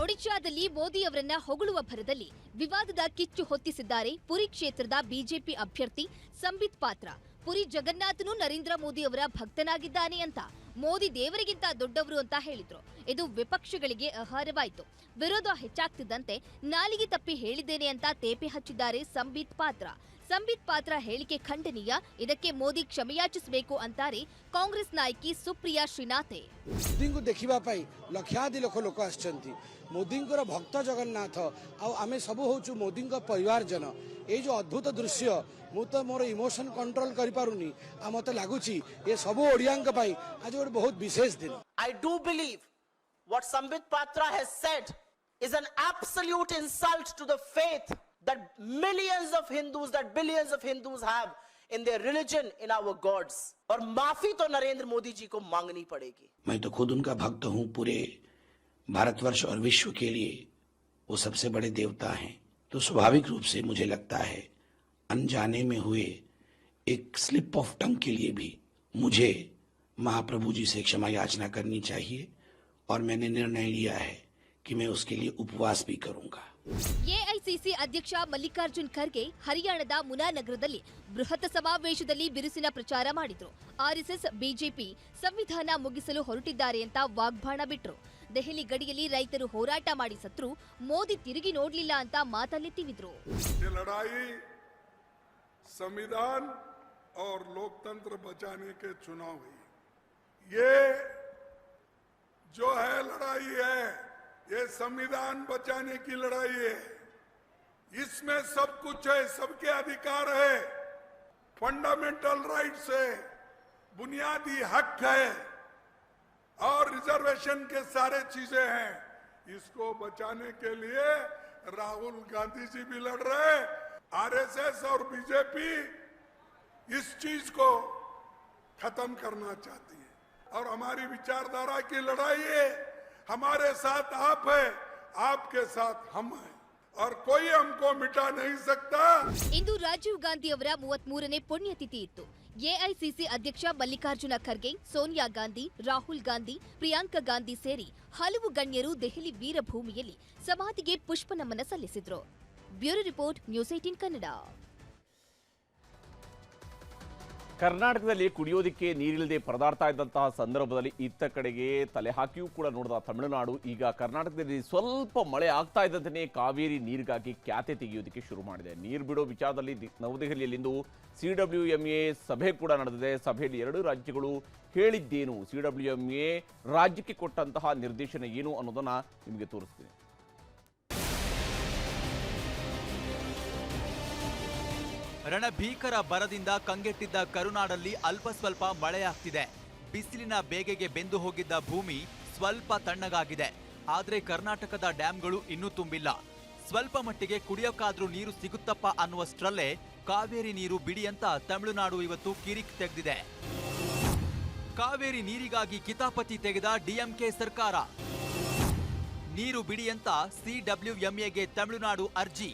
ಒಡಿಶಾದಲ್ಲಿ ಮೋದಿ ಅವರನ್ನ ಹೊಗಳುವ ಭರದಲ್ಲಿ ವಿವಾದದ ಕಿಚ್ಚು ಹೊತ್ತಿಸಿದ್ದಾರೆ ಪುರಿ ಕ್ಷೇತ್ರದ ಬಿಜೆಪಿ ಅಭ್ಯರ್ಥಿ ಸಂಬಿತ್ ಪಾತ್ರ ಪುರಿ ಜಗನ್ನಾಥನು ನರೇಂದ್ರ ಮೋದಿ ಅವರ ಭಕ್ತನಾಗಿದ್ದಾನೆ ಅಂತ ಮೋದಿ ದೇವರಿಗಿಂತ ದೊಡ್ಡವರು ಅಂತ ಹೇಳಿದ್ರು ಇದು ವಿಪಕ್ಷಗಳಿಗೆ ಆಹಾರವಾಯಿತು ವಿರೋಧ ಹೆಚ್ಚಾಗ್ತಿದ್ದಂತೆ ನಾಲಿಗೆ ತಪ್ಪಿ ಹೇಳಿದ್ದೇನೆ ಅಂತ ತೇಪೆ ಹಚ್ಚಿದ್ದಾರೆ ಸಂಬಿತ್ ಪಾತ್ರ ಸಂಬಿತ್ ಪಾತ್ರ ಹೇಳಿಕೆ ಖಂಡನೀಯ ಇದಕ್ಕೆ ಮೋದಿ ಕ್ಷಮೆಯಾಚಿಸಬೇಕು ಅಂತಾರೆ ಕಾಂಗ್ರೆಸ್ ನಾಯಕಿ ಸುಪ್ರಿಯಾ ಶ್ರೀನಾಥೆ ମୋଦିଙ୍କୁ ଦେଖିବା ପାଇଁ ଲକ୍ଷାଧିକ ଲୋକ ଲୋକ ଆସିଛନ୍ତି ମୋଦିଙ୍କର ଭକ୍ତ ଜଗନ୍ନାଥ ଆଉ ଆମେ ସବୁ ହଉଛୁ ମୋଦିଙ୍କ ପରିବାରଜନ ଏଇ ଯୋଉ ଅଦ୍ଭୁତ ଦୃଶ୍ୟ ମୁଁ ତ ମୋର ଇମୋସନ କଣ୍ଟ୍ରୋଲ କରିପାରୁନି ଆଉ ମତେ ଲାଗୁଛି ଏ ସବୁ ଓଡ଼ିଆଙ୍କ ପାଇଁ ଆଜି ଗୋଟେ ବହୁତ ବିଶେଷ ଦିନ I do believe what Sambit Patra has said is an absolute insult to the faith that millions of Hindus, that billions of Hindus have in their religion, in our gods. और माफी तो नरेंद्र मोदी जी को मांगनी पड़ेगी मैं तो खुद उनका भक्त हूँ पूरे भारतवर्ष और विश्व के लिए वो सबसे बड़े देवता हैं तो स्वाभाविक रूप से मुझे लगता है अनजाने में हुए एक स्लिप ऑफ टंग के लिए भी मुझे महाप्रभु जी से क्षमा याचना करनी चाहिए और मैंने निर्णय लिया है कि मैं उसके लिए उपवास भी करूंगा ಎಐಸಿಸಿ ಅಧ್ಯಕ್ಷ ಮಲ್ಲಿಕಾರ್ಜುನ್ ಖರ್ಗೆ ಹರಿಯಾಣದ ಮುನಾನಗರದಲ್ಲಿ ಬೃಹತ್ ಸಮಾವೇಶದಲ್ಲಿ ಬಿರುಸಿನ ಪ್ರಚಾರ ಮಾಡಿದ್ರು ಆರ್ಎಸ್ಎಸ್ ಬಿಜೆಪಿ ಸಂವಿಧಾನ ಮುಗಿಸಲು ಹೊರಟಿದ್ದಾರೆ ಅಂತ ವಾಗ್ಬಾಣ ಬಿಟ್ರು ದೆಹಲಿ ಗಡಿಯಲ್ಲಿ ರೈತರು ಹೋರಾಟ ಮಾಡಿ ಸತ್ರು ಮೋದಿ ತಿರುಗಿ ನೋಡ್ಲಿಲ್ಲ ಅಂತ ಮಾತಲ್ಲಿ ತಿವಿದ್ರು ये लड़ाई संविधान और लोकतंत्र बचाने के चुनाव हुई ये जो है लड़ाई है ये संविधान बचाने की लड़ाई है इसमें सब कुछ है सबके अधिकार है फंडामेंटल राइट्स है बुनियादी हक है और रिजर्वेशन के सारे चीजें हैं इसको बचाने के लिए राहुल गांधी जी भी लड़ रहे हैं आरएसएस और बीजेपी इस चीज को खत्म करना चाहती है और हमारी विचारधारा की लड़ाई है हमारे साथ आप है आपके साथ हम हैं और कोई हमको मिटा नहीं सकता ಇಂದು ರಾಜೀವ್ ಗಾಂಧಿ ಅವರ ಮೂವತ್ಮೂರನೇ ಪುಣ್ಯತಿಥಿ ಇತ್ತು ಎಐಸಿಸಿ ಅಧ್ಯಕ್ಷ ಮಲ್ಲಿಕಾರ್ಜುನ ಖರ್ಗೆ, ಸೋನಿಯಾ ಗಾಂಧಿ, ರಾಹುಲ್ ಗಾಂಧಿ, ಪ್ರಿಯಾಂಕಾ ಗಾಂಧಿ ಸೇರಿ ಹಲವು ಗಣ್ಯರು ದೆಹಲಿ ವೀರಭೂಮಿಯಲ್ಲಿ ಸಮಾಧಿಗೆ ಪುಷ್ಪ ನಮನ ಸಲ್ಲಿಸಿದ್ರು. Bureau report news eighteen Kannada. ಕರ್ನಾಟಕದಲ್ಲಿ ಕುಡಿಯೋದಕ್ಕೆ ನೀರಿಲ್ಲದೆ ಪರದಾಡ್ತಾ ಇದ್ದಂತಹ ಸಂದರ್ಭದಲ್ಲಿ ಇತ್ತ ಕಡೆಗೆ ತಲೆ ಹಾಕಿಯೂ ಕೂಡ ನೋಡಿದ ತಮಿಳುನಾಡು. ಈಗ ಕರ್ನಾಟಕದಲ್ಲಿ ಸ್ವಲ್ಪ ಮಳೆ ಆಗ್ತಾ ಇದ್ದಂತೆಯೇ ಕಾವೇರಿ ನೀರಿಗಾಗಿ ಖ್ಯಾತೆ ತೆಗೆಯೋದಕ್ಕೆ ಶುರು ಮಾಡಿದೆ. ನೀರು ಬಿಡೋ ವಿಚಾರದಲ್ಲಿ ನವದೆಹಲಿಯಲ್ಲಿಂದು ಸಿ ಡಬ್ಲ್ಯೂ ಎಂ ಎ ಸಭೆ ಕೂಡ ನಡೆದಿದೆ. ಸಭೆಯಲ್ಲಿ ಎರಡು ರಾಜ್ಯಗಳು ಹೇಳಿದ್ದೇನು. ಸಿ ಡಬ್ಲ್ಯೂ ಎಂ ಎ ರಾಜ್ಯಕ್ಕೆ ಕೊಟ್ಟಂತಹ ನಿರ್ದೇಶನ ಏನು ಅನ್ನೋದನ್ನು ನಿಮಗೆ ತೋರಿಸ್ತೀನಿ. ರಣಭೀಕರ ಬರದಿಂದ ಕಂಗೆಟ್ಟಿದ್ದ ಕರುನಾಡಲ್ಲಿ ಅಲ್ಪ ಸ್ವಲ್ಪ ಮಳೆಯಾಗ್ತಿದೆ. ಬಿಸಿಲಿನ ಬೇಗೆಗೆ ಬೆಂದು ಹೋಗಿದ್ದ ಭೂಮಿ ಸ್ವಲ್ಪ ತಣ್ಣಗಾಗಿದೆ. ಆದರೆ ಕರ್ನಾಟಕದ ಡ್ಯಾಂಗಳು ಇನ್ನೂ ತುಂಬಿಲ್ಲ. ಸ್ವಲ್ಪ ಮಟ್ಟಿಗೆ ಕುಡಿಯೋಕ್ಕಾದ್ರೂ ನೀರು ಸಿಗುತ್ತಪ್ಪ ಅನ್ನುವಷ್ಟರಲ್ಲೇ ಕಾವೇರಿ ನೀರು ಬಿಡಿ ಅಂತ ತಮಿಳುನಾಡು ಇವತ್ತು ಕಿರಿಕ್ ತೆಗೆದಿದೆ. ಕಾವೇರಿ ನೀರಿಗಾಗಿ ಕಿತಾಪತಿ ತೆಗೆದ ಡಿಎಂಕೆ ಸರ್ಕಾರ. ನೀರು ಬಿಡಿ ಅಂತ ಸಿಡಬ್ಲ್ಯೂಎಂಎಗೆ ತಮಿಳುನಾಡು ಅರ್ಜಿ.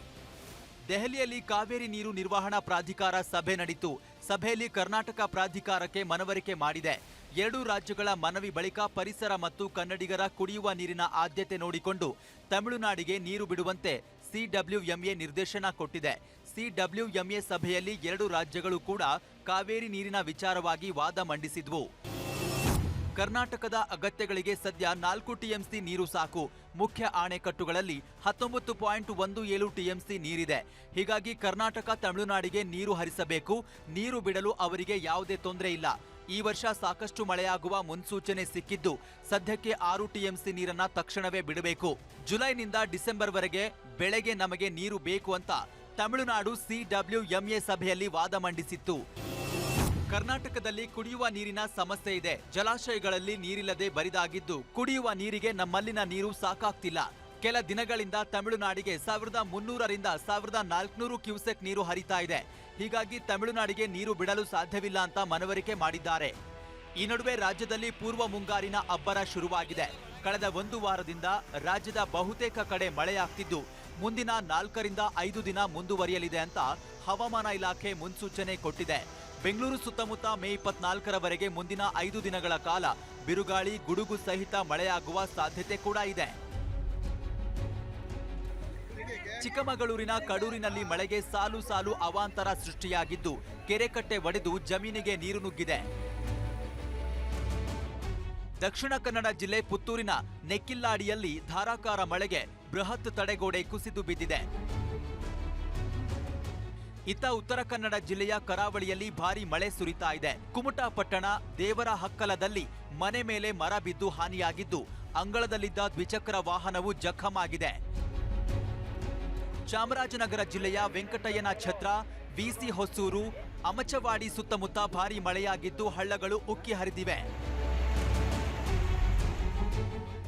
ದೆಹಲಿಯಲ್ಲಿ ಕಾವೇರಿ ನೀರು ನಿರ್ವಹಣಾ ಪ್ರಾಧಿಕಾರ ಸಭೆ ನಡೆಯಿತು ಸಭೆಯಲ್ಲಿ ಕರ್ನಾಟಕ ಪ್ರಾಧಿಕಾರಕ್ಕೆ ಮನವರಿಕೆ ಮಾಡಿದೆ. ಎರಡೂ ರಾಜ್ಯಗಳ ಮನವಿ ಬಳಿಕ ಪರಿಸರ ಮತ್ತು ಕನ್ನಡಿಗರ ಕುಡಿಯುವ ನೀರಿನ ಆದ್ಯತೆ ನೋಡಿಕೊಂಡು ತಮಿಳುನಾಡಿಗೆ ನೀರು ಬಿಡುವಂತೆ ಸಿಡಬ್ಲ್ಯೂಎಂಎ ನಿರ್ದೇಶನ ಕೊಟ್ಟಿದೆ. ಸಿಡಬ್ಲ್ಯೂಎಂಎ ಸಭೆಯಲ್ಲಿ ಎರಡು ರಾಜ್ಯಗಳು ಕೂಡ ಕಾವೇರಿ ನೀರಿನ ವಿಚಾರವಾಗಿ ವಾದ ಮಂಡಿಸಿದ್ವು. ಕರ್ನಾಟಕದ ಅಗತ್ಯಗಳಿಗೆ ಸದ್ಯ ನಾಲ್ಕು ಟಿಎಂಸಿ ನೀರು ಸಾಕು. ಮುಖ್ಯ ಆಣೆಕಟ್ಟುಗಳಲ್ಲಿ ಹತ್ತೊಂಬತ್ತು ಪಾಯಿಂಟ್ ಒಂದು ಏಳು ಟಿಎಂಸಿ ನೀರಿದೆ. ಹೀಗಾಗಿ ಕರ್ನಾಟಕ ತಮಿಳುನಾಡಿಗೆ ನೀರು ಹರಿಸಬೇಕು. ನೀರು ಬಿಡಲು ಅವರಿಗೆ ಯಾವುದೇ ತೊಂದರೆ ಇಲ್ಲ. ಈ ವರ್ಷ ಸಾಕಷ್ಟು ಮಳೆಯಾಗುವ ಮುನ್ಸೂಚನೆ ಸಿಕ್ಕಿದ್ದು ಸದ್ಯಕ್ಕೆ ಆರು ಟಿಎಂಸಿ ನೀರನ್ನ ತಕ್ಷಣವೇ ಬಿಡಬೇಕು. ಜುಲೈನಿಂದ ಡಿಸೆಂಬರ್ವರೆಗೆ ಬೆಳೆಗೆ ನಮಗೆ ನೀರು ಬೇಕು ಅಂತ ತಮಿಳುನಾಡು ಸಿಡಬ್ಲ್ಯೂಎಂಎ ಸಭೆಯಲ್ಲಿ ವಾದ ಮಂಡಿಸಿತ್ತು. ಕರ್ನಾಟಕದಲ್ಲಿ ಕುಡಿಯುವ ನೀರಿನ ಸಮಸ್ಯೆ ಇದೆ. ಜಲಾಶಯಗಳಲ್ಲಿ ನೀರಿಲ್ಲದೆ ಬರಿದಾಗಿದ್ದು, ಕುಡಿಯುವ ನೀರಿಗೆ ನಮ್ಮಲ್ಲಿನ ನೀರು ಸಾಕಾಗ್ತಿಲ್ಲ. ಕೆಲ ದಿನಗಳಿಂದ ತಮಿಳುನಾಡಿಗೆ ಸಾವಿರದ ಮುನ್ನೂರರಿಂದ ಸಾವಿರದ ನಾಲ್ಕುನೂರು ಕ್ಯೂಸೆಕ್ ನೀರು ಹರಿತಾ ಇದೆ. ಹೀಗಾಗಿ ತಮಿಳುನಾಡಿಗೆ ನೀರು ಬಿಡಲು ಸಾಧ್ಯವಿಲ್ಲ ಅಂತ ಮನವರಿಕೆ ಮಾಡಿದ್ದಾರೆ. ಈ ನಡುವೆ ರಾಜ್ಯದಲ್ಲಿ ಪೂರ್ವ ಮುಂಗಾರಿನ ಅಬ್ಬರ ಶುರುವಾಗಿದೆ. ಕಳೆದ ಒಂದು ವಾರದಿಂದ ರಾಜ್ಯದ ಬಹುತೇಕ ಕಡೆ ಮಳೆಯಾಗ್ತಿದ್ದು, ಮುಂದಿನ ನಾಲ್ಕರಿಂದ ಐದು ದಿನ ಮುಂದುವರಿಯಲಿದೆ ಅಂತ ಹವಾಮಾನ ಇಲಾಖೆ ಮುನ್ಸೂಚನೆ ಕೊಟ್ಟಿದೆ. ಬೆಂಗಳೂರು ಸುತ್ತಮುತ್ತ ಮೇ ಇಪ್ಪತ್ನಾಲ್ಕರವರೆಗೆ ಮುಂದಿನ ಐದು ದಿನಗಳ ಕಾಲ ಬಿರುಗಾಳಿ, ಗುಡುಗು ಸಹಿತ ಮಳೆಯಾಗುವ ಸಾಧ್ಯತೆ ಕೂಡ ಇದೆ. ಚಿಕ್ಕಮಗಳೂರಿನ ಕಡೂರಿನಲ್ಲಿ ಮಳೆಗೆ ಸಾಲು ಸಾಲು ಅವಾಂತರ ಸೃಷ್ಟಿಯಾಗಿದ್ದು, ಕೆರೆಕಟ್ಟೆ ಒಡೆದು ಜಮೀನಿಗೆ ನೀರು ನುಗ್ಗಿದೆ. ದಕ್ಷಿಣ ಕನ್ನಡ ಜಿಲ್ಲೆ ಪುತ್ತೂರಿನ ನೆಕ್ಕಿಲ್ಲಾಡಿಯಲ್ಲಿ ಧಾರಾಕಾರ ಮಳೆಗೆ ಬೃಹತ್ ತಡೆಗೋಡೆ ಕುಸಿದು ಬಿದ್ದಿದೆ. ಇತ್ತ ಉತ್ತರ ಕನ್ನಡ ಜಿಲ್ಲೆಯ ಕರಾವಳಿಯಲ್ಲಿ ಭಾರಿ ಮಳೆ ಸುರಿತಾ ಇದೆ. ಕುಮಟಾ ಪಟ್ಟಣ ದೇವರ ಹಕ್ಕಲದಲ್ಲಿ ಮನೆ ಮೇಲೆ ಮರ ಬಿದ್ದು ಹಾನಿಯಾಗಿದ್ದು, ಅಂಗಳದಲ್ಲಿದ್ದ ದ್ವಿಚಕ್ರ ವಾಹನವು ಜಖಮಾಗಿದೆ. ಚಾಮರಾಜನಗರ ಜಿಲ್ಲೆಯ ವೆಂಕಟಯ್ಯನ ಛತ್ರ ವಿಸಿ ಹೊಸೂರು, ಅಮಚವಾಡಿ ಸುತ್ತಮುತ್ತ ಭಾರಿ ಮಳೆಯಾಗಿದ್ದು ಹಳ್ಳಗಳು ಉಕ್ಕಿ ಹರಿದಿವೆ.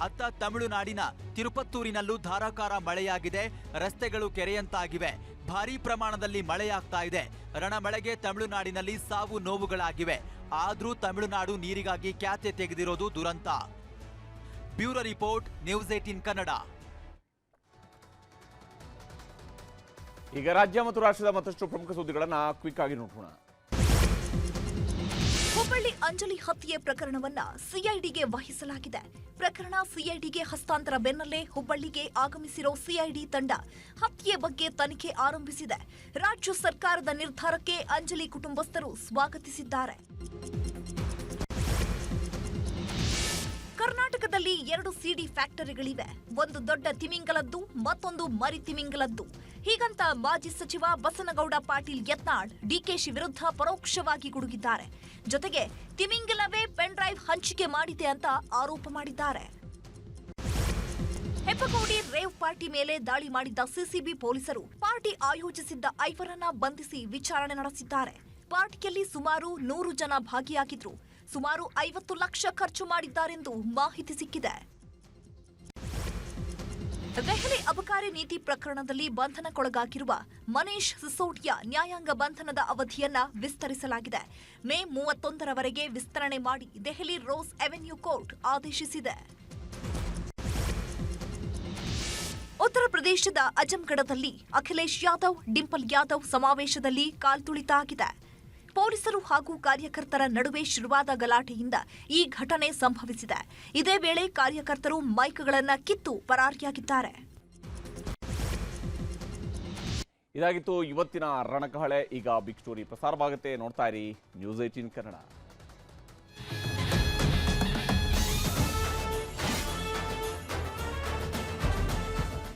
ಅತ್ತ ತಮಿಳುನಾಡಿನ ತಿರುಪತ್ತೂರಿನಲ್ಲೂ ಧಾರಾಕಾರ ಮಳೆಯಾಗಿದೆ. ರಸ್ತೆಗಳು ಕೆರೆಯಂತಾಗಿವೆ. ಭಾರೀ ಪ್ರಮಾಣದಲ್ಲಿ ಮಳೆಯಾಗ್ತಾ ಇದೆ. ರಣಮಳೆಗೆ ತಮಿಳುನಾಡಿನಲ್ಲಿ ಸಾವು ನೋವುಗಳಾಗಿವೆ. ಆದರೂ ತಮಿಳುನಾಡು ನೀರಿಗಾಗಿ ಖ್ಯಾತೆ ತೆಗೆದಿರೋದು ದುರಂತ. Bureau report, news eighteen Kannada. ಈಗ ರಾಜ್ಯ ಮತ್ತು ರಾಷ್ಟ್ರದ ಮತ್ತಷ್ಟು ಪ್ರಮುಖ ಸುದ್ದಿಗಳನ್ನು ಕ್ವಿಕ್ ಆಗಿ ನೋಡೋಣ ಹುಬ್ಬಳ್ಳಿ ಅಂಜಲಿ ಹತ್ಯೆ ಪ್ರಕರಣವನ್ನ ಸಿಐಡಿಗೆ ವಹಿಸಲಾಗಿದೆ. ಪ್ರಕರಣ ಸಿಐಡಿಗೆ ಹಸ್ತಾಂತರ ಬೆನ್ನಲ್ಲೇ ಹುಬ್ಬಳ್ಳಿಗೆ ಆಗಮಿಸಿರೋ ಸಿಐಡಿ ತಂಡ ಹತ್ಯೆ ಬಗ್ಗೆ ತನಿಖೆ ಆರಂಭಿಸಿದೆ. ರಾಜ್ಯ ಸರ್ಕಾರದ ನಿರ್ಧಾರಕ್ಕೆ ಅಂಜಲಿ ಕುಟುಂಬಸ್ಥರು ಸ್ವಾಗತಿಸಿದ್ದಾರೆ. ಕರ್ನಾಟಕದಲ್ಲಿ ಎರಡು ಸಿಡಿ ಫ್ಯಾಕ್ಟರಿಗಳಿವೆ. ಒಂದು ದೊಡ್ಡ ತಿಮಿಂಗಲದ್ದು, ಮತ್ತೊಂದು ಮರಿ ತಿಮಿಂಗಲದ್ದು. ಹೀಗಂತ ಮಾಜಿ ಸಚಿವ ಬಸನಗೌಡ ಪಾಟೀಲ್ ಯತ್ನಾಳ್ ಡಿಕೆಶಿ ವಿರುದ್ಧ ಪರೋಕ್ಷವಾಗಿ ಗುಡುಗಿದ್ದಾರೆ. ಜೊತೆಗೆ ತಿಮಿಂಗಲವೇ ಪೆನ್ ಡ್ರೈವ್ ಹಂಚಿಕೆ ಮಾಡಿದೆ ಅಂತ ಆರೋಪ ಮಾಡಿದ್ದಾರೆ. ಹೆಪ್ಪಗೌಡಿ ರೇವ್ ಪಾರ್ಟಿ ಮೇಲೆ ದಾಳಿ ಮಾಡಿದ್ದ ಸಿಸಿಬಿ ಪೊಲೀಸರು ಪಾರ್ಟಿ ಆಯೋಜಿಸಿದ್ದ ಐವರನ್ನ ಬಂಧಿಸಿ ವಿಚಾರಣೆ ನಡೆಸಿದ್ದಾರೆ. ಪಾರ್ಟಿಯಲ್ಲಿ ಸುಮಾರು ನೂರು ಜನ ಭಾಗಿಯಾಗಿದ್ರು. ಸುಮಾರು ಐವತ್ತು ಲಕ್ಷ ಖರ್ಚು ಮಾಡಿದ್ದಾರೆಂದು ಮಾಹಿತಿ ಸಿಕ್ಕಿದೆ. ದೆಹಲಿ ಅಬಕಾರಿ ನೀತಿ ಪ್ರಕರಣದಲ್ಲಿ ಬಂಧನಕ್ಕೊಳಗಾಗಿರುವ ಮನೀಶ್ ಸಿಸೋಡಿಯಾ ನ್ಯಾಯಾಂಗ ಬಂಧನದ ಅವಧಿಯನ್ನ ವಿಸ್ತರಿಸಲಾಗಿದೆ. ಮೇ ಮೂವತ್ತೊಂದರವರೆಗೆ ವಿಸ್ತರಣೆ ಮಾಡಿ ದೆಹಲಿ ರೋಸ್ ಅವೆನ್ಯೂ ಕೋರ್ಟ್ ಆದೇಶಿಸಿದೆ. ಉತ್ತರ ಪ್ರದೇಶದ ಅಜಂಗಢದಲ್ಲಿ ಅಖಿಲೇಶ್ ಯಾದವ್, ಡಿಂಪಲ್ ಯಾದವ್ ಸಮಾವೇಶದಲ್ಲಿ ಕಾಲ್ತುಳಿತ ಆಗಿದೆ ಪೊಲೀಸರು ಹಾಗೂ ಕಾರ್ಯಕರ್ತರ ನಡುವೆ ಶುರುವಾದ ಗಲಾಟೆಯಿಂದ ಈ ಘಟನೆ ಸಂಭವಿಸಿದೆ. ಇದೇ ವೇಳೆ ಕಾರ್ಯಕರ್ತರು ಮೈಕ್ಗಳನ್ನು ಕಿತ್ತು ಪರಾರಿಯಾಗಿದ್ದಾರೆ. ಇದಾಗಿತ್ತು ಇವತ್ತಿನ ರಣಕಹಳೆ. ಈಗ ಬಿಗ್ ಸ್ಟೋರಿ ಪ್ರಸಾರವಾಗುತ್ತೆ. ನೋಡ್ತಾ ಇರಿ. News eighteen Kannada.